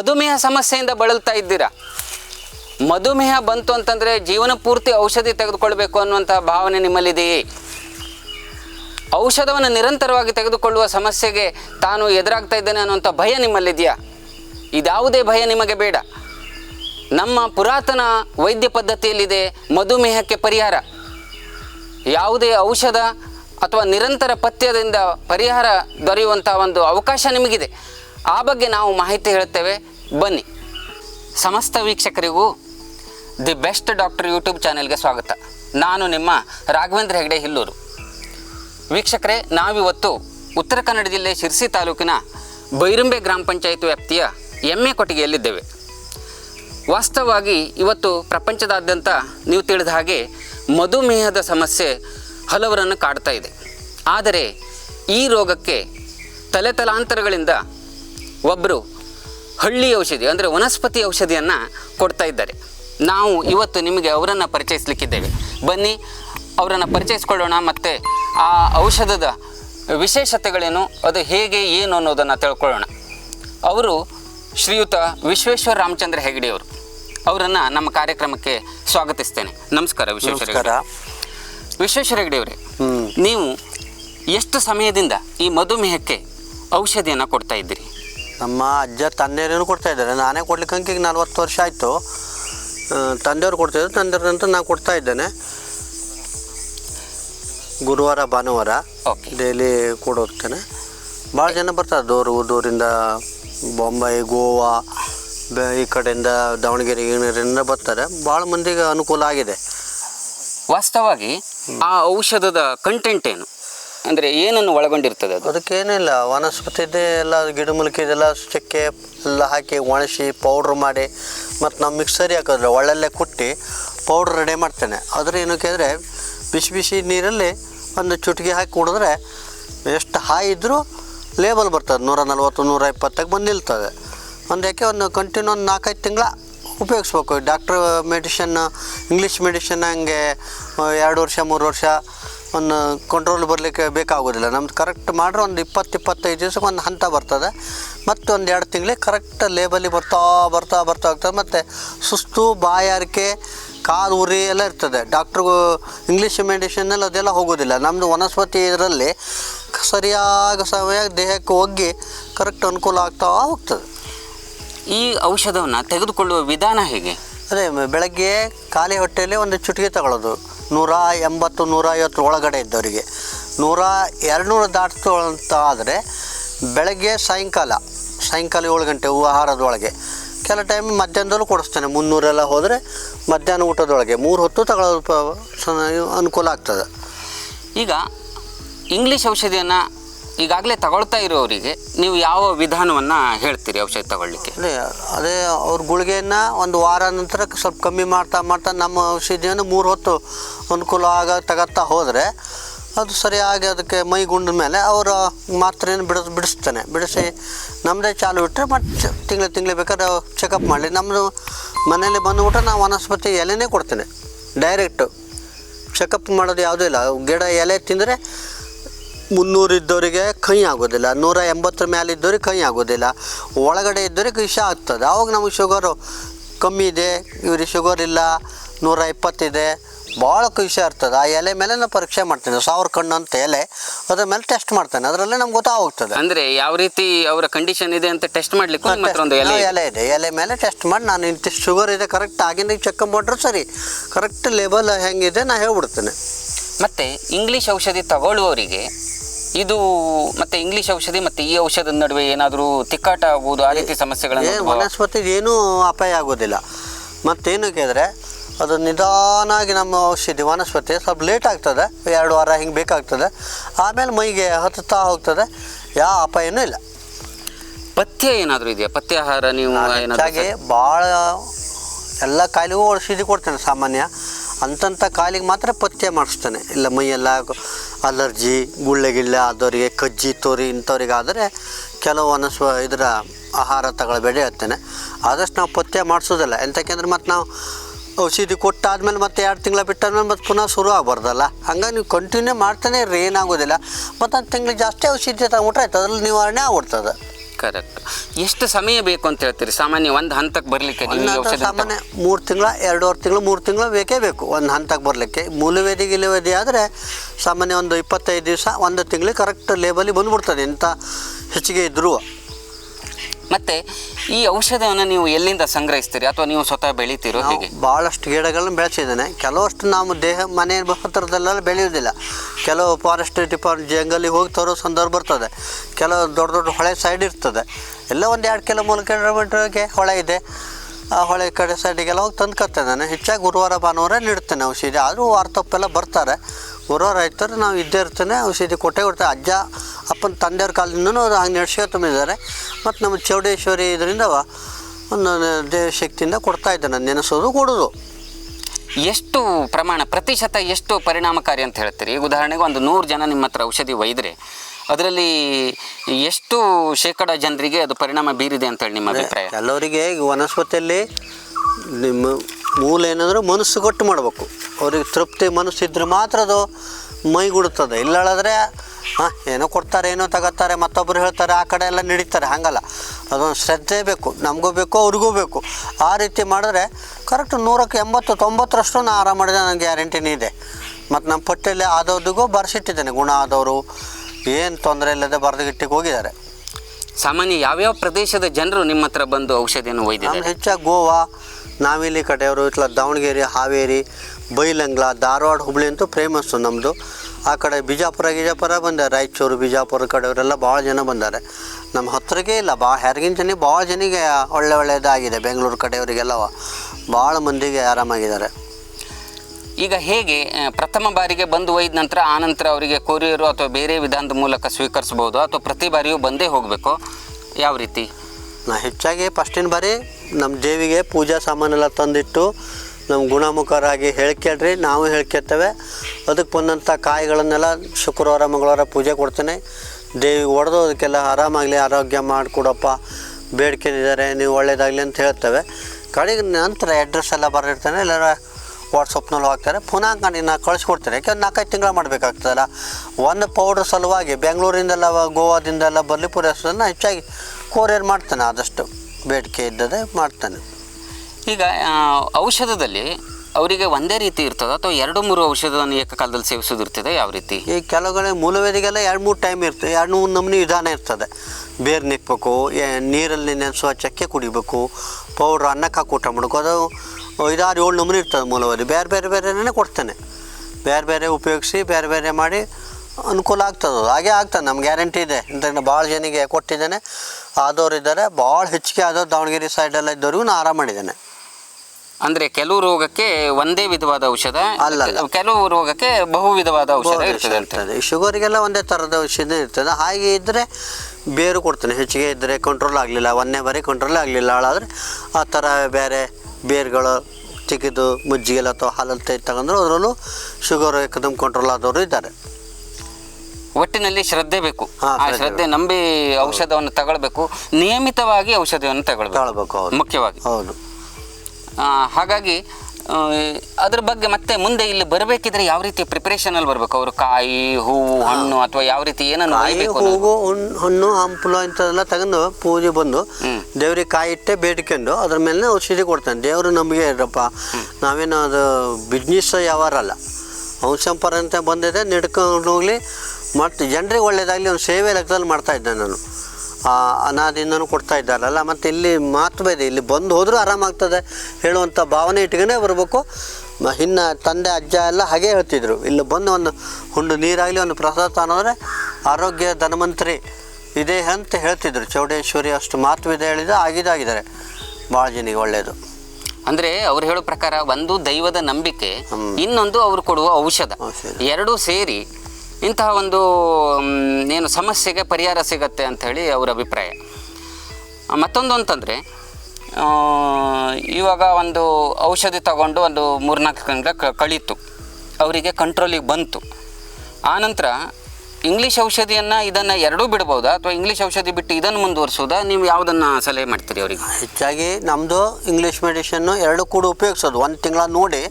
ಮಧುಮೇಹ ಸಮಸ್ಯೆಯಿಂದ ಬಳಲ್ತಾ ಇದ್ದೀರಾ? ಮಧುಮೇಹ ಬಂತು ಅಂತಂದರೆ ಜೀವನ ಪೂರ್ತಿ ಔಷಧಿ ತೆಗೆದುಕೊಳ್ಬೇಕು ಅನ್ನುವಂಥ ಭಾವನೆ ನಿಮ್ಮಲ್ಲಿದೆಯೇ? ಔಷಧವನ್ನು ನಿರಂತರವಾಗಿ ತೆಗೆದುಕೊಳ್ಳುವ ಸಮಸ್ಯೆಗೆ ತಾನು ಎದುರಾಗ್ತಾ ಇದ್ದೇನೆ ಅನ್ನುವಂಥ ಭಯ ನಿಮ್ಮಲ್ಲಿದೆಯಾ? ಇದಾವುದೇ ಭಯ ನಿಮಗೆ ಬೇಡ. ನಮ್ಮ ಪುರಾತನ ವೈದ್ಯ ಪದ್ಧತಿಯಲ್ಲಿದೆ ಮಧುಮೇಹಕ್ಕೆ ಪರಿಹಾರ. ಯಾವುದೇ ಔಷಧ ಅಥವಾ ನಿರಂತರ ಪಥ್ಯದಿಂದ ಪರಿಹಾರ ದೊರೆಯುವಂಥ ಒಂದು ಅವಕಾಶ ನಿಮಗಿದೆ. ಆ ಬಗ್ಗೆ ನಾವು ಮಾಹಿತಿ ಹೇಳುತ್ತೇವೆ ಬನ್ನಿ. ಸಮಸ್ತ ವೀಕ್ಷಕರಿಗೂ ದಿ ಬೆಸ್ಟ್ ಡಾಕ್ಟರ್ ಯೂಟ್ಯೂಬ್ ಚಾನೆಲ್ಗೆ ಸ್ವಾಗತ. ನಾನು ನಿಮ್ಮ ರಾಘವೇಂದ್ರ ಹೆಗ್ಡೆ ಹಿಲ್ಲೂರು. ವೀಕ್ಷಕರೇ, ನಾವಿವತ್ತು ಉತ್ತರ ಕನ್ನಡ ಜಿಲ್ಲೆ ಶಿರ್ಸಿ ತಾಲೂಕಿನ ಬೈರುಂಬೆ ಗ್ರಾಮ ಪಂಚಾಯತ್ ವ್ಯಾಪ್ತಿಯ ಎಮ್ಮೆ ಕೊಟ್ಟಿಗೆಯಲ್ಲಿದ್ದೇವೆ. ವಾಸ್ತವವಾಗಿ ಇವತ್ತು ಪ್ರಪಂಚದಾದ್ಯಂತ ನೀವು ತಿಳಿದ ಹಾಗೆ ಮಧುಮೇಹದ ಸಮಸ್ಯೆ ಹಲವರನ್ನು ಕಾಡ್ತಾ ಇದೆ. ಆದರೆ ಈ ರೋಗಕ್ಕೆ ತಲೆ ತಲಾಂತರಗಳಿಂದ ಒಬ್ಬರು ಹಳ್ಳಿ ಔಷಧಿ ಅಂದರೆ ವನಸ್ಪತಿ ಔಷಧಿಯನ್ನು ಕೊಡ್ತಾ ಇದ್ದಾರೆ. ನಾವು ಇವತ್ತು ನಿಮಗೆ ಅವರನ್ನು ಪರಿಚಯಿಸಲಿಕ್ಕಿದ್ದೇವೆ. ಬನ್ನಿ ಅವರನ್ನು ಪರಿಚಯಿಸ್ಕೊಳ್ಳೋಣ ಮತ್ತು ಆ ಔಷಧದ ವಿಶೇಷತೆಗಳೇನು ಅದು ಹೇಗೆ ಏನು ಅನ್ನೋದನ್ನು ತಿಳ್ಕೊಳ್ಳೋಣ. ಅವರು ಶ್ರೀಯುತ ವಿಶ್ವೇಶ್ವರ ರಾಮಚಂದ್ರ ಹೆಗಡೆಯವರು ಅವರನ್ನು ನಮ್ಮ ಕಾರ್ಯಕ್ರಮಕ್ಕೆ ಸ್ವಾಗತಿಸ್ತೇನೆ. ನಮಸ್ಕಾರ ವಿಶ್ವೇಶ್ವರ ವಿಶ್ವೇಶ್ವರ ಹೆಗಡೆಯವರೇ. ನೀವು ಎಷ್ಟು ಸಮಯದಿಂದ ಈ ಮಧುಮೇಹಕ್ಕೆ ಔಷಧಿಯನ್ನು ಕೊಡ್ತಾ ಇದ್ದೀರಿ? ನಮ್ಮ ಅಜ್ಜ ತಂದೆಯರೇನು ಕೊಡ್ತಾ ಇದ್ದಾರೆ. ನಾನೇ ಕೊಡ್ಲಿಕ್ಕೆ ಈಗ ನಲ್ವತ್ತು ವರ್ಷ ಆಯಿತು. ತಂದೆಯವ್ರು ಕೊಡ್ತಿದ್ರು ತಂದೆಯವ್ರಂತ ನಾನು ಕೊಡ್ತಾ ಇದ್ದೇನೆ. ಗುರುವಾರ ಭಾನುವಾರ ಡೈಲಿ ಕೂಡ ಹೋಗ್ತೇನೆ. ಭಾಳ ಜನ ಬರ್ತಾರೆ. ದೂರು ದೂರಿಂದ ಬೊಂಬೈ ಗೋವಾ ಬೆ ಈ ಕಡೆಯಿಂದ ದಾವಣಗೆರೆ ಗೀಣರಿಂದ ಬರ್ತಾರೆ. ಭಾಳ ಮಂದಿಗೆ ಅನುಕೂಲ ಆಗಿದೆ. ವಾಸ್ತವವಾಗಿ ಆ ಔಷಧದ ಕಂಟೆಂಟ್ ಏನು? ಅಂದರೆ ಏನನ್ನು ಒಳಗೊಂಡಿರ್ತದೆ ಅದು? ಅದಕ್ಕೇನಿಲ್ಲ ವನಸ್ಪತಿದೇ ಎಲ್ಲ ಗಿಡಮೂಲಿಕೆದೆಲ್ಲ ಚಕ್ಕೆ ಎಲ್ಲ ಹಾಕಿ ಒಣಸಿ ಪೌಡ್ರ್ ಮಾಡಿ, ಮತ್ತು ನಾವು ಮಿಕ್ಸರಿ ಹಾಕಿದ್ರೆ ಒಳ್ಳಲ್ಲೇ ಕುಟ್ಟಿ ಪೌಡ್ರ್ ರೆಡಿ ಮಾಡ್ತೇನೆ. ಅದ್ರ ಏನಕ್ಕೆ ಅಂದರೆ ಬಿಸಿ ಬಿಸಿ ನೀರಲ್ಲಿ ಒಂದು ಚುಟ್ಕಿ ಹಾಕಿ ಕುಡಿದ್ರೆ ಎಷ್ಟು ಹಾಯ್ ಇದ್ದರೂ ಲೇಬಲ್ ಬರ್ತದೆ. ನೂರ ನಲ್ವತ್ತು, ನೂರ ಇಪ್ಪತ್ತಕ್ಕೆ ಬಂದು ನಿಲ್ತದೆ. ಒಂದು ಯಾಕೆ ಒಂದು ಕಂಟಿನ್ಯೂ ಒಂದು ನಾಲ್ಕೈದು ತಿಂಗಳ ಉಪಯೋಗಿಸ್ಬೇಕು. ಡಾಕ್ಟ್ರ್ ಮೆಡಿಷನ್ ಇಂಗ್ಲೀಷ್ ಮೆಡಿಷನ್ ಹಂಗೆ ಎರಡು ವರ್ಷ, ಮೂರು ವರ್ಷ ಒಂದು ಕಂಟ್ರೋಲ್ ಬರಲಿಕ್ಕೆ ಬೇಕಾಗೋದಿಲ್ಲ. ನಮ್ದು ಕರೆಕ್ಟ್ ಮಾಡ್ರೆ ಒಂದು ಇಪ್ಪತ್ತು ಇಪ್ಪತ್ತೈದು ದಿವ್ಸಕ್ಕೆ ಒಂದು ಹಂತ ಬರ್ತದೆ. ಮತ್ತು ಒಂದು ಎರಡು ತಿಂಗಳಿಗೆ ಕರೆಕ್ಟ್ ಲೇಬಲಿ ಬರ್ತಾ ಬರ್ತಾ ಬರ್ತಾ ಹೋಗ್ತದೆ. ಮತ್ತು ಸುಸ್ತು ಬಾಯಾರಿಕೆ ಕಾಲು ಉರಿ ಎಲ್ಲ ಇರ್ತದೆ. ಡಾಕ್ಟ್ರಿಗೂ ಇಂಗ್ಲೀಷ್ ಮೆಡಿಷನ್ನಲ್ಲಿ ಅದೆಲ್ಲ ಹೋಗೋದಿಲ್ಲ. ನಮ್ಮದು ವನಸ್ಪತಿ ಇದರಲ್ಲಿ ಸರಿಯಾದ ಸಮಯ ದೇಹಕ್ಕೆ ಹೋಗಿ ಕರೆಕ್ಟ್ ಅನುಕೂಲ ಆಗ್ತಾ ಹೋಗ್ತದೆ. ಈ ಔಷಧವನ್ನು ತೆಗೆದುಕೊಳ್ಳುವ ವಿಧಾನ ಹೇಗೆ? ಅದೇ ಬೆಳಗ್ಗೆ ಖಾಲಿ ಹೊಟ್ಟೆಯಲ್ಲಿ ಒಂದು ಚುಟಿಗೆ ತಗೊಳ್ಳೋದು. ನೂರ ಎಂಬತ್ತು, ನೂರ ಐವತ್ತು ಒಳಗಡೆ ಇದ್ದವರಿಗೆ. ನೂರ ಎರಡುನೂರು ದಾಟ್ತು ಅಂತ ಆದರೆ ಬೆಳಗ್ಗೆ ಸಾಯಂಕಾಲ ಸಾಯಂಕಾಲ ಏಳು ಗಂಟೆ ಆಹಾರದೊಳಗೆ. ಕೆಲ ಟೈಮ್ ಮಧ್ಯಾಹ್ನದಲ್ಲೂ ಕೊಡಿಸ್ತೇನೆ. ಮುನ್ನೂರೆಲ್ಲ ಹೋದರೆ ಮಧ್ಯಾಹ್ನ ಊಟದೊಳಗೆ. ಮೂರು ಹೊತ್ತು ತಗೊಳ್ಳೋದು ಅನುಕೂಲ ಆಗ್ತದೆ. ಈಗ ಇಂಗ್ಲೀಷ್ ಔಷಧಿಯನ್ನು ಈಗಾಗಲೇ ತಗೊಳ್ತಾ ಇರೋರಿಗೆ ನೀವು ಯಾವ ವಿಧಾನವನ್ನು ಹೇಳ್ತೀರಿ ಔಷಧಿ ತಗೊಳ್ಳಿಕ್ಕೆ? ಅದೇ ಅದೇ ಅವ್ರ ಗುಳಿಗೆಯನ್ನು ಒಂದು ವಾರ ನಂತರ ಸ್ವಲ್ಪ ಕಮ್ಮಿ ಮಾಡ್ತಾ ಮಾಡ್ತಾ ನಮ್ಮ ಔಷಧಿಯನ್ನು ಮೂರು ಹೊತ್ತು ಅನುಕೂಲ ಆಗ ತಗೋತಾ ಹೋದರೆ ಅದು ಸರಿಯಾಗಿ ಅದಕ್ಕೆ ಮೈ ಗುಂಡ ಮೇಲೆ ಅವರ ಮಾತ್ರೆಯನ್ನು ಬಿಡ ಬಿಡಿಸ್ತಾನೆ. ಬಿಡಿಸಿ ನಮ್ಮದೇ ಚಾಲು ಇಟ್ಟರೆ ಮತ್ತೆ ತಿಂಗಳು ತಿಂಗಳು ಬೇಕಾದ್ರೆ ಚೆಕಪ್ ಮಾಡಲಿ. ನಮ್ಮದು ಮನೇಲಿ ಬಂದುಬಿಟ್ಟು ನಾವು ವನಸ್ಪತಿ ಎಲೆನೇ ಕೊಡ್ತೇನೆ. ಡೈರೆಕ್ಟು ಚೆಕಪ್ ಮಾಡೋದು ಯಾವುದೂ ಇಲ್ಲ. ಗಿಡ ಎಲೆ ತಿಂದರೆ ಮುನ್ನೂರು ಇದ್ದವರಿಗೆ ಕೈ ಆಗೋದಿಲ್ಲ. ನೂರ ಎಂಬತ್ತರ ಮೇಲೆ ಇದ್ದವ್ರಿಗೆ ಕೈ ಆಗೋದಿಲ್ಲ. ಒಳಗಡೆ ಇದ್ದವ್ರಿಗೆ ವಿಷ ಆಗ್ತದೆ. ಅವಾಗ ನಮಗೆ ಶುಗರು ಕಮ್ಮಿ ಇದೆ. ಇವ್ರಿಗೆ ಶುಗರ್ ಇಲ್ಲ. ನೂರ ಇಪ್ಪತ್ತಿದೆ ಭಾಳ ಖುಷಿ ಇರ್ತದೆ. ಆ ಎಲೆ ಮೇಲೆ ನಾವು ಪರೀಕ್ಷೆ ಮಾಡ್ತೇನೆ. ಸಾವಿರ ಕಣ್ಣು ಅಂತ ಎಲೆ ಅದ್ರ ಮೇಲೆ ಟೆಸ್ಟ್ ಮಾಡ್ತೇನೆ. ಅದರಲ್ಲೇ ನಮ್ಗೆ ಗೊತ್ತಾಗೋಗ್ತದೆ ಅಂದರೆ ಯಾವ ರೀತಿ ಅವರ ಕಂಡೀಷನ್ ಇದೆ ಅಂತ ಟೆಸ್ಟ್ ಮಾಡ್ಲಿಕ್ಕೆ ಎಲೆ ಇದೆ. ಎಲೆ ಇದೆ. ಎಲೆ ಮೇಲೆ ಟೆಸ್ಟ್ ಮಾಡಿ ನಾನು ಇಂತಿಷ್ಟು ಶುಗರ್ ಇದೆ ಕರೆಕ್ಟ್ ಆಗಿನ ಚೆಕ್ ಮಾಡ್ರೆ ಸರಿ. ಕರೆಕ್ಟ್ ಲೆವೆಲ್ ಹೆಂಗಿದೆ ನಾನು ಹೇಳ್ಬಿಡ್ತೇನೆ. ಮತ್ತೆ ಇಂಗ್ಲಿಷ್ ಔಷಧಿ ತಗೊಳ್ಳುವವರಿಗೆ ಇದು ಮತ್ತೆ ಇಂಗ್ಲಿಷ್ ಔಷಧಿ ಮತ್ತೆ ಈ ಔಷಧದ ನಡುವೆ ಏನಾದರೂ ತಿಕ್ಕಾಟ ಆಗುವುದು ಆ ರೀತಿ ಸಮಸ್ಯೆಗಳನ್ನು ವನಸ್ಪತಿಗೆ ಏನೂ ಅಪಾಯ ಆಗೋದಿಲ್ಲ ಮತ್ತೇನು ಕೇಳಿದ್ರೆ ಅದು ನಿಧಾನಾಗಿ ನಮ್ಮ ಔಷಧಿ ವನಸ್ಪತಿ ಸ್ವಲ್ಪ ಲೇಟ್ ಆಗ್ತದೆ. ಎರಡು ವಾರ ಹಿಂಗೆ ಬೇಕಾಗ್ತದೆ. ಆಮೇಲೆ ಮೈಗೆ ಹತ್ತುತ್ತಾ ಹೋಗ್ತದೆ. ಯಾವ ಅಪಾಯನೂ ಇಲ್ಲ. ಪಥ್ಯ ಏನಾದರೂ ಇದೆಯಾ? ಪಥ್ಯಾಹಾರ ನೀವು ಹಾಗೆ ಭಾಳ ಎಲ್ಲ ಕಾಯಿಲೆಗೂ ಔಷಧಿ ಕೊಡ್ತೇನೆ ಸಾಮಾನ್ಯ. ಅಂತಂಥ ಕಾಲಿಗೆ ಮಾತ್ರ ಪಥ್ಯ ಮಾಡಿಸ್ತಾನೆ. ಇಲ್ಲ ಮೈಯೆಲ್ಲ ಅಲರ್ಜಿ ಗುಳ್ಳೆ ಗಿಳ್ಳೆ ಆದವರಿಗೆ ಕಜ್ಜಿ, ತೋರಿ ಇಂಥವ್ರಿಗೆ ಆದರೆ ಕೆಲವು ವನಸ್ವ ಇದರ ಆಹಾರ ತಗೊಳ್ಬೇಡಿ ಹೇಳ್ತೇನೆ ಆದಷ್ಟು ನಾವು ಪಥ್ಯ ಮಾಡಿಸೋದಿಲ್ಲ. ಎಂತಕ್ಕೆಂದ್ರೆ ಮತ್ತು ನಾವು ಔಷಧಿ ಕೊಟ್ಟಾದ್ಮೇಲೆ ಮತ್ತೆ ಎರಡು ತಿಂಗಳ ಬಿಟ್ಟಾದ್ಮೇಲೆ ಮತ್ತೆ ಪುನಃ ಶುರು ಆಗಬಾರ್ದಲ್ಲ. ಹಂಗಾಗಿ ನೀವು ಕಂಟಿನ್ಯೂ ಮಾಡ್ತಾನೆ ಇರ್ರಿ, ಏನಾಗೋದಿಲ್ಲ. ಮತ್ತು ತಿಂಗಳು ಜಾಸ್ತಿ ಔಷಧಿ ತಗೊಂಡ್ರೆ ಆಯ್ತು. ಅದ್ರಲ್ಲಿ ನಿವಾರಣೆ ಆಗ್ಬಿಡ್ತದೆ. ಕರೆಕ್ಟ್ ಎಷ್ಟು ಸಮಯ ಬೇಕು ಅಂತ ಹೇಳ್ತೀರಿ? ಸಾಮಾನ್ಯ ಒಂದು ಹಂತಕ್ಕೆ ಬರಲಿಕ್ಕೆ ನೀವು ಸಾಮಾನ್ಯ ಮೂರು ತಿಂಗಳ ಎರಡೂವರೆ ತಿಂಗಳು ಮೂರು ತಿಂಗಳು ಬೇಕೇ ಬೇಕು ಒಂದು ಹಂತಕ್ಕೆ ಬರಲಿಕ್ಕೆ. ಮೂಲವೇದಿ ಗಿಲವೇದಿ ಆದರೆ ಸಾಮಾನ್ಯ ಒಂದು ಇಪ್ಪತ್ತೈದು ದಿವಸ ಒಂದು ತಿಂಗಳಿಗೆ ಕರೆಕ್ಟ್ ಲೇಬಲಿ ಬಂದ್ಬಿಡ್ತದೆ. ಇಂಥ ಹೆಚ್ಚಿಗೆ ಇದ್ರೂ ಮತ್ತೆ ಈ ಔಷಧವನ್ನು ನೀವು ಎಲ್ಲಿಂದ ಸಂಗ್ರಹಿಸ್ತೀರಿ? ಅಥವಾ ನೀವು ಸ್ವತಃ ಬೆಳಿತೀರೋ ಹೇಗೆ? ಭಾಳಷ್ಟು ಗಿಡಗಳನ್ನು ಬೆಳೆಸಿದ್ದೇನೆ. ಕೆಲವಷ್ಟು ನಾವು ದೇಹ ಮನೆ ಹತ್ತಿರದಲ್ಲೆಲ್ಲ ಬೆಳೆಯೋದಿಲ್ಲ ಕೆಲವು ಫಾರೆಸ್ಟ್ ಡಿಪಾರ್ಟ್ ಜಂಗಲಿಗೆ ಹೋಗಿ ತರೋ ಸಂದರ್ಭ ಬರ್ತದೆ. ಕೆಲವು ದೊಡ್ಡ ದೊಡ್ಡ ಹೊಳೆ ಸೈಡ್ ಇರ್ತದೆ. ಎಲ್ಲ ಒಂದು ಎರಡು ಕಿಲೋಮೀಟರ್ಗೆ ಹೊಳೆ ಇದೆ. ಆ ಹೊಳೆ ಕಡೆ ಸೈಡಿಗೆಲ್ಲ ಹೋಗಿ ತಂದ್ಕೊತೇನೆ ನಾನು ಹೆಚ್ಚಾಗಿ ಗುರುವಾರ ಭಾನುವಾರ ನೀಡ್ತೇನೆ ಔಷಧಿ. ಆದರೂ ವಾರ ತಪ್ಪೆಲ್ಲ ಬರ್ತಾರೆ. ಗುರುವಾರ ಆಯ್ತಾರೆ ನಾವು ಇದ್ದೇ ಇರ್ತಾನೆ ಔಷಧಿ ಕೊಟ್ಟೇ ಕೊಡ್ತೇವೆ ಅಜ್ಜ ಅಪ್ಪನ ತಂದೆಯವ್ರ ಕಾಲದಿಂದನೂ ಅದು ಹಂಗೆ ನಡ್ಸ್ಕೊತಂಬಿದ್ದಾರೆ ಮತ್ತು ನಮ್ಮ ಚೌಡೇಶ್ವರಿ ಇದರಿಂದ ಒಂದು ದೇವ ಶಕ್ತಿಯಿಂದ ಕೊಡ್ತಾ ಇದ್ದೆ ನಾನು ನೆನೆಸೋದು ಕೊಡೋದು. ಎಷ್ಟು ಪ್ರಮಾಣ ಪ್ರತಿಶತ ಎಷ್ಟು ಪರಿಣಾಮಕಾರಿ ಅಂತ ಹೇಳ್ತೀರಿ? ಈಗ ಉದಾಹರಣೆಗೆ ಒಂದು ನೂರು ಜನ ನಿಮ್ಮ ಹತ್ರ ಔಷಧಿ ಒಯ್ದರೆ ಅದರಲ್ಲಿ ಎಷ್ಟು ಶೇಕಡ ಜನರಿಗೆ ಅದು ಪರಿಣಾಮ ಬೀರಿದೆ ಅಂತ ಹೇಳಿ ನಿಮ್ಮ ಅಭಿಪ್ರಾಯ? ಎಲ್ಲರಿಗೆ ಈಗ ವನಸ್ಪತಿಯಲ್ಲಿ ನಿಮ್ಮ ಮೂಲ ಏನಂದ್ರೆ ಮನಸ್ಸು ಕೊಟ್ಟು ಮಾಡಬೇಕು. ಅವ್ರಿಗೆ ತೃಪ್ತಿ ಮನಸ್ಸು ಇದ್ರೆ ಮಾತ್ರ ಅದು ಮೈಗೂಡುತ್ತದೆ. ಇಲ್ಲ ಹೇಳಿದ್ರೆ ಹಾಂ ಏನೋ ಕೊಡ್ತಾರೆ ಏನೋ ತಗೋತಾರೆ ಮತ್ತೊಬ್ಬರು ಹೇಳ್ತಾರೆ ಆ ಕಡೆ ಎಲ್ಲ ನಡೀತಾರೆ. ಹಾಗಲ್ಲ. ಅದೊಂದು ಶ್ರದ್ಧೆ ಬೇಕು ನಮಗೂ ಬೇಕು ಅವ್ರಿಗೂ ಬೇಕು. ಆ ರೀತಿ ಮಾಡಿದ್ರೆ ಕರೆಕ್ಟ್ ನೂರಕ್ಕೆ ಎಂಬತ್ತು ತೊಂಬತ್ತರಷ್ಟು ನಾನು ಆರಾಮ ಮಾಡಿದೆ ನನಗೆ ಗ್ಯಾರಂಟಿನೇ ಇದೆ. ಮತ್ತು ನಮ್ಮ ಪಟ್ಟಿಯಲ್ಲಿ ಆದವ್ರಿಗೂ ಬರ್ಸಿಟ್ಟಿದ್ದೇನೆ. ಗುಣ ಆದವರು ಏನು ತೊಂದರೆ ಇಲ್ಲದೆ ಬರೆದಿಟ್ಟಿಗೆ ಹೋಗಿದ್ದಾರೆ. ಸಾಮಾನ್ಯ ಯಾವ್ಯಾವ ಪ್ರದೇಶದ ಜನರು ನಿಮ್ಮ ಹತ್ರ ಬಂದು ಔಷಧಿಯನ್ನು ಒಯ್ದಿದ್ದಾರೆ? ಹೆಚ್ಚಾಗಿ ಗೋವಾ ನಾವಿಲ್ಲಿ ಕಡೆಯವರು ಇಟ್ಲ ದಾವಣಗೆರೆ ಹಾವೇರಿ ಬೈಲಂಗ್ಲ ಧಾರವಾಡ ಹುಬ್ಳಿ ಅಂತೂ ಫೇಮಸ್ಸು ನಮ್ಮದು ಆ ಕಡೆ ಬಿಜಾಪುರ ಗಿಜಾಪುರ ಬಂದಾರೆ ರಾಯಚೂರು ಬಿಜಾಪುರ ಕಡೆಯವರೆಲ್ಲ ಭಾಳ ಜನ ಬಂದಾರೆ. ನಮ್ಮ ಹತ್ರಕ್ಕೆ ಇಲ್ಲ ಭಾಳ ಹೆರಗಿನ ಜನ ಭಾಳ ಜನಿಗೆ ಒಳ್ಳೆ ಒಳ್ಳೆಯದಾಗಿದೆ ಬೆಂಗಳೂರು ಕಡೆಯವರಿಗೆಲ್ಲ. ಭಾಳ ಮಂದಿಗೆ ಆರಾಮಾಗಿದ್ದಾರೆ. ಈಗ ಹೇಗೆ ಪ್ರಥಮ ಬಾರಿಗೆ ಬಂದು ಒಯ್ದ ನಂತರ ಆನಂತರ ನಂತರ ಅವರಿಗೆ ಕೊರಿಯರು ಅಥವಾ ಬೇರೆ ವಿಧಾನದ ಮೂಲಕ ಸ್ವೀಕರಿಸ್ಬೋದು ಅಥವಾ ಪ್ರತಿ ಬಾರಿಯೂ ಬಂದೇ ಹೋಗಬೇಕು? ಯಾವ ರೀತಿ? ನಾ ಹೆಚ್ಚಾಗಿ ಫಸ್ಟಿನ ಬಾರಿ ನಮ್ಮ ದೇವಿಗೆ ಪೂಜಾ ಸಾಮಾನೆಲ್ಲ ತಂದಿಟ್ಟು ನಮ್ಮ ಗುಣಮುಖರಾಗಿ ಹೇಳ್ಕೇಳ್ರಿ ನಾವು ಹೇಳ್ಕೇಳ್ತೇವೆ ಅದಕ್ಕೆ ಬಂದಂಥ ಕಾಯಿಗಳನ್ನೆಲ್ಲ ಶುಕ್ರವಾರ, ಮಂಗಳವಾರ ಪೂಜೆ ಕೊಡ್ತೇನೆ. ದೇವಿಗೆ ಒಡೆದು ಅದಕ್ಕೆಲ್ಲ ಆರಾಮಾಗಲಿ, ಆರೋಗ್ಯ ಮಾಡಿಕೊಡಪ್ಪ. ಬೇಡ್ಕೊಂಡಿದ್ದಾರೆ ನೀವು ಒಳ್ಳೇದಾಗಲಿ ಅಂತ ಹೇಳ್ತೇವೆ. ಕಡೆಗೆ ನಂತರ ಅಡ್ರೆಸ್ ಎಲ್ಲ ಬರೆದಿರ್ತಾನೆ ಎಲ್ಲರ ವಾಟ್ಸಪ್ನಲ್ಲಿ ಹಾಕ್ತಾರೆ. ಪುನಃ ನಾನು ಕಳಿಸ್ಕೊಡ್ತೇನೆ. ಯಾಕೆಂದ್ರೆ ನಾಲ್ಕೈದು ತಿಂಗಳು ಮಾಡಬೇಕಾಗ್ತದಲ್ಲ. ಒಂದು ಪೌಡ್ರ್ ಸಲುವಾಗಿ ಬೆಂಗಳೂರಿಂದೆಲ್ಲ ಗೋವಾದಿಂದೆಲ್ಲ ಬರ್ಲಿಪುರ ಹೆಸರನ್ನು ಹೆಚ್ಚಾಗಿ ಕೋರಿಯರ್ ಮಾಡ್ತಾನೆ ಆದಷ್ಟು. ಬೇಡಿಕೆ ಇದ್ದದೆ ಮಾಡ್ತಾನೆ. ಈಗ ಔಷಧದಲ್ಲಿ ಅವರಿಗೆ ಒಂದೇ ರೀತಿ ಇರ್ತದೆ? ಅಥವಾ ಎರಡು ಮೂರು ಔಷಧವನ್ನು ಏಕಕಾಲದಲ್ಲಿ ಸೇವಿಸೋದು ಇರ್ತದೆ ಯಾವ ರೀತಿ? ಈ ಕೆಲವುಗಳೇ ಮೂಲವೇದಿಗೆಲ್ಲ ಎರಡು ಮೂರು ಟೈಮ್ ಇರ್ತದೆ ಎರಡು ಮೂರು ನಮೂನಿ ವಿಧಾನ ಇರ್ತದೆ. ಬೇರು ನಿಕ್ಬೇಕು ಏ- ನೀರಲ್ಲಿ ನೆನೆಸುವ ಚಕ್ಕೆ ಕುಡಿಬೇಕು ಪೌಡ್ರ್ ಅನ್ನಕ್ಕೆ ಹಾಕಿ ಊಟ ಮಾಡಬೇಕು. ಅದು ಐದಾರು ಏಳು ನಮೂನಿ ಇರ್ತದೆ ಮೂಲವೇದಿ ಬೇರೆ ಬೇರೆ ಬೇರೆನೇ ಕೊಡ್ತೇನೆ. ಬೇರೆ ಬೇರೆ ಉಪಯೋಗಿಸಿ ಬೇರೆ ಬೇರೆ ಮಾಡಿ ಅನುಕೂಲ ಆಗ್ತದೆ ಹಾಗೆ ಆಗ್ತದೆ ನಮ್ಮ ಗ್ಯಾರಂಟಿ ಇದೆ. ಅಂತ ಭಾಳ ಜನಿಗೆ ಕೊಟ್ಟಿದ್ದೇನೆ. ಆದವ್ರು ಇದ್ದಾರೆ. ಭಾಳ ಹೆಚ್ಚಿಗೆ ಆದವ್ರು ದಾವಣಗೆರೆ ಸೈಡೆಲ್ಲ ಇದ್ದವ್ರಿಗೂ ನಾನು ಆರಾಮ ಮಾಡಿದ್ದೇನೆ. ಅಂದ್ರೆ ಕೆಲವು ರೋಗಕ್ಕೆ ಒಂದೇ ವಿಧವಾದ ಔಷಧ ಅಲ್ಲ. ಕೆಲವು ರೋಗಕ್ಕೆ ಬಹು ವಿಧವಾದ ಔಷಧ ಇರ್ತದೆ ಶುಗರಿಗೆಲ್ಲ ಒಂದೇ ಥರದ ಔಷಧ ಇರ್ತದೆ. ಹಾಗೆ ಇದ್ದರೆ ಬೇರು ಕೊಡ್ತೇನೆ. ಹೆಚ್ಚಿಗೆ ಇದ್ದರೆ ಕಂಟ್ರೋಲ್ ಆಗಲಿಲ್ಲ. ಒಂದೇ ಬಾರಿ ಕಂಟ್ರೋಲ್ ಆಗಲಿಲ್ಲ. ಹಾಳಾದರೆ ಆ ಥರ ಬೇರೆ ಬೇರುಗಳು ತೆಗೆದು ಮುಜ್ಜಿಗೆಲ್ಲ ಅಥವಾ ಹಾಲಲ್ಲಿ ತೆಗೆದು ತಗೊಂಡ್ರು ಅದರಲ್ಲೂ ಶುಗರ್ ಏಕದಮ್ ಕಂಟ್ರೋಲ್ ಆದವರು ಇದ್ದಾರೆ. ಒಟ್ಟಿನಲ್ಲಿ ಶ್ರದ್ಧೆ ಬೇಕು. ಹಾ, ಆ ಶ್ರದ್ಧೆ ನಂಬಿ ಔಷಧವನ್ನು ತಗೊಳ್ಬೇಕು. ನಿಯಮಿತವಾಗಿ ಔಷಧಿಯನ್ನು ತಗೊಳ್ಬೇಕು. ತಗೊಳ್ಬೇಕು ಹೌದು. ಮುಖ್ಯವಾಗಿ. ಹೌದು. ಆ, ಹಾಗಾಗಿ ಆ, ಅದ್ರ ಬಗ್ಗೆ ಮತ್ತೆ ಮುಂದೆ ಇಲ್ಲಿ ಬರಬೇಕಿದ್ರೆ ಯಾವ ರೀತಿ ಪ್ರಿಪರೇಷನ್ ಅಲ್ಲಿ ಬರ್ಬೇಕು? ಅವರು ಕಾಯಿ ಹೂವು ಹಣ್ಣು ಅಥವಾ ಯಾವ ರೀತಿ ಏನನ್ನು ಕಾಯಿ ಒಯ್ಬೇಕು ಅನ್ನೋದು. ಹೂವು ಹಣ್ಣು ಹಣ್ಣು ಹಂಪಲು ಇಂಥದ್ದೆಲ್ಲ ತಗೊಂಡು ಪೂಜೆ ಬಂದು. ದೇವ್ರಿಗೆ ಕಾಯಿ ಇಟ್ಟೆ ಬೇಡ್ಕೊಂಡು ಅದ್ರ ಮೇಲೆ ಔಷಧಿ ಕೊಡ್ತಾನೆ. ದೇವರು ನಮಗೆ ಇರಪ್ಪ ನಾವೇನು ಅದು ಬಿಸ್ನೆಸ್ ಯಾವಾರಲ್ಲ ಅಲ್ಲ ಅಂತ ಬಂದಿದೆ ನಡ್ಕೊಂಡು ಹೋಗ್ಲಿ ಮತ್ತು ಜನರಿಗೆ ಒಳ್ಳೇದಾಗಲಿ ಒಂದು ಸೇವೆ ಲೆಕ್ಕದಲ್ಲಿ ಮಾಡ್ತಾ ಇದ್ದೆ ನಾನು. ಅನಾದಿಂದನೂ ಕೊಡ್ತಾ ಇದ್ದಾರಲ್ಲ ಮತ್ತು ಇಲ್ಲಿ ಮಾತು ಬೇರೆ ಇಲ್ಲಿ ಬಂದು ಹೋದರೂ ಆರಾಮಾಗ್ತದೆ ಹೇಳುವಂಥ ಭಾವನೆ ಇಟ್ಕೊಂಡೇ ಬರಬೇಕು. ಇನ್ನು ತಂದೆ ಅಜ್ಜ ಎಲ್ಲ ಹಾಗೆ ಹೇಳ್ತಿದ್ರು. ಇಲ್ಲಿ ಬಂದು ಒಂದು ಹುಂಡು ನೀರಾಗಲಿ ಒಂದು ಪ್ರಸಾದ ಅನ್ನೋದ್ರೆ ಆರೋಗ್ಯ ಧನ್ವಂತರಿ ಇದೆ ಅಂತ ಹೇಳ್ತಿದ್ರು. ಚೌಡೇಶ್ವರಿ ಅಷ್ಟು ಮಾತು ಇದೆ ಹೇಳಿದ ಆಗಿದಾಗಿದ್ದಾರೆ ಭಾಳ ಜನಿಗೆ ಒಳ್ಳೆಯದು ಅಂದ್ರೆ ಅವ್ರು ಹೇಳೋ ಪ್ರಕಾರ ಒಂದು ದೈವದ ನಂಬಿಕೆ ಇನ್ನೊಂದು ಅವರು ಕೊಡುವ ಔಷಧ. ಎರಡೂ ಸೇರಿ ಇಂತಹ ಒಂದು ಏನು ಸಮಸ್ಯೆಗೆ ಪರಿಹಾರ ಸಿಗತ್ತೆ ಅಂತ ಹೇಳಿ ಅವರ ಅಭಿಪ್ರಾಯ. ಮತ್ತೊಂದು ಅಂತಂದರೆ ಇವಾಗ ಒಂದು ಔಷಧಿ ತಗೊಂಡು ಒಂದು ಮೂರ್ನಾಲ್ಕು ತಿಂಗಳ ಕಳೀತು. ಅವರಿಗೆ ಕಂಟ್ರೋಲಿಗೆ ಬಂತು. ಆನಂತರ ಇಂಗ್ಲೀಷ್ ಔಷಧಿಯನ್ನು ಇದನ್ನು ಎರಡೂ ಬಿಡ್ಬೋದಾ? ಅಥವಾ ಇಂಗ್ಲೀಷ್ ಔಷಧಿ ಬಿಟ್ಟು ಇದನ್ನು ಮುಂದುವರಿಸೋದಾ? ನೀವು ಯಾವುದನ್ನು ಸಲಹೆ ಮಾಡ್ತೀರಿ ಅವರಿಗೆ? ಹೆಚ್ಚಾಗಿ ನಮ್ಮದು ಇಂಗ್ಲೀಷ್ ಮೆಡಿಷನ್ನು ಎರಡು ಕೂಡ ಉಪಯೋಗಿಸೋದು. ಒಂದು ತಿಂಗಳ ನೋಡಿ,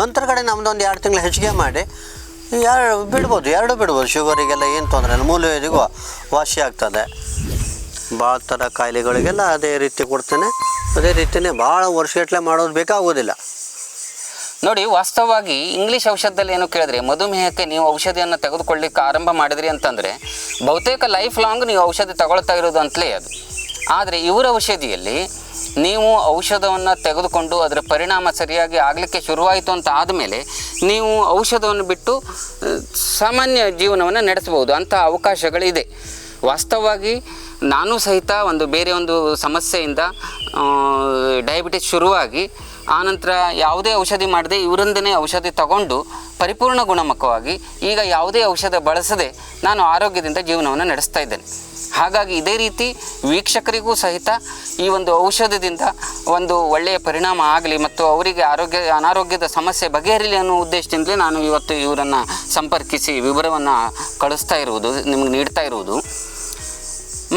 ನಂತರ ಕಡೆ ನಮ್ಮದು ಒಂದು ಎರಡು ತಿಂಗಳು ಹೆಚ್ಚಿಗೆ ಮಾಡಿ ಎರಡು ಬಿಡ್ಬೋದು ಎರಡು ಬಿಡ್ಬೋದು. ಶುಗರಿಗೆಲ್ಲ ಏನು ತೊಂದರೆ ಇಲ್ಲ. ಮೂಲವೇದಿಗೂ ವಾಸಿ ಆಗ್ತದೆ. ಭಾಳ ಥರ ಕಾಯಿಲೆಗಳಿಗೆಲ್ಲ ಅದೇ ರೀತಿ ಕೊಡ್ತೇನೆ. ಅದೇ ರೀತಿಯೇ ಭಾಳ ವರ್ಷಗಟ್ಟಲೆ ಮಾಡೋದು ಬೇಕಾಗೋದಿಲ್ಲ. ನೋಡಿ, ವಾಸ್ತವವಾಗಿ ಇಂಗ್ಲೀಷ್ ಔಷಧದಲ್ಲಿ ಏನು ಕೇಳಿದ್ರೆ? ಮಧುಮೇಹಕ್ಕೆ ನೀವು ಔಷಧಿಯನ್ನು ತೆಗೆದುಕೊಳ್ಳಿಕ್ಕೆ ಆರಂಭ ಮಾಡಿದ್ರಿ ಅಂತಂದರೆ, ಬಹುತೇಕ ಲೈಫ್ ಲಾಂಗ್ ನೀವು ಔಷಧಿ ತಗೊಳ್ತಾ ಇರೋದು ಅಂತಲೇ ಅದು. ಆದರೆ ಇವರ ಔಷಧಿಯಲ್ಲಿ ನೀವು ಔಷಧವನ್ನು ತೆಗೆದುಕೊಂಡು ಅದರ ಪರಿಣಾಮ ಸರಿಯಾಗಿ ಆಗಲಿಕ್ಕೆ ಶುರುವಾಯಿತು ಅಂತ ಆದಮೇಲೆ ನೀವು ಔಷಧವನ್ನು ಬಿಟ್ಟು ಸಾಮಾನ್ಯ ಜೀವನವನ್ನು ನಡೆಸಬಹುದು. ಅಂಥ ಅವಕಾಶಗಳಿದೆ. ವಾಸ್ತವವಾಗಿ ನಾನು ಸಹಿತ ಒಂದು ಬೇರೆ ಒಂದು ಸಮಸ್ಯೆಯಿಂದ ಡಯಾಬಿಟಿಸ್ ಶುರುವಾಗಿ, ಆನಂತರ ಯಾವುದೇ ಔಷಧಿ ಮಾಡದೆ ಇವರಿಂದನೇ ಔಷಧಿ ತಗೊಂಡು ಪರಿಪೂರ್ಣ ಗುಣಮುಖವಾಗಿ ಈಗ ಯಾವುದೇ ಔಷಧ ಬಳಸದೆ ನಾನು ಆರೋಗ್ಯದಿಂದ ಜೀವನವನ್ನು ನಡೆಸ್ತಾ ಇದ್ದೇನೆ. ಹಾಗಾಗಿ ಇದೇ ರೀತಿ ವೀಕ್ಷಕರಿಗೂ ಸಹಿತ ಈ ಒಂದು ಔಷಧದಿಂದ ಒಂದು ಒಳ್ಳೆಯ ಪರಿಣಾಮ ಆಗಲಿ ಮತ್ತು ಅವರಿಗೆ ಆರೋಗ್ಯ, ಅನಾರೋಗ್ಯದ ಸಮಸ್ಯೆ ಬಗೆಹರಿಲಿ ಅನ್ನೋ ಉದ್ದೇಶದಿಂದಲೇ ನಾನು ಇವತ್ತು ಇವರನ್ನು ಸಂಪರ್ಕಿಸಿ ವಿವರವನ್ನು ಕಳಿಸ್ತಾ ಇರುವುದು, ನಿಮಗೆ ನೀಡ್ತಾ ಇರುವುದು.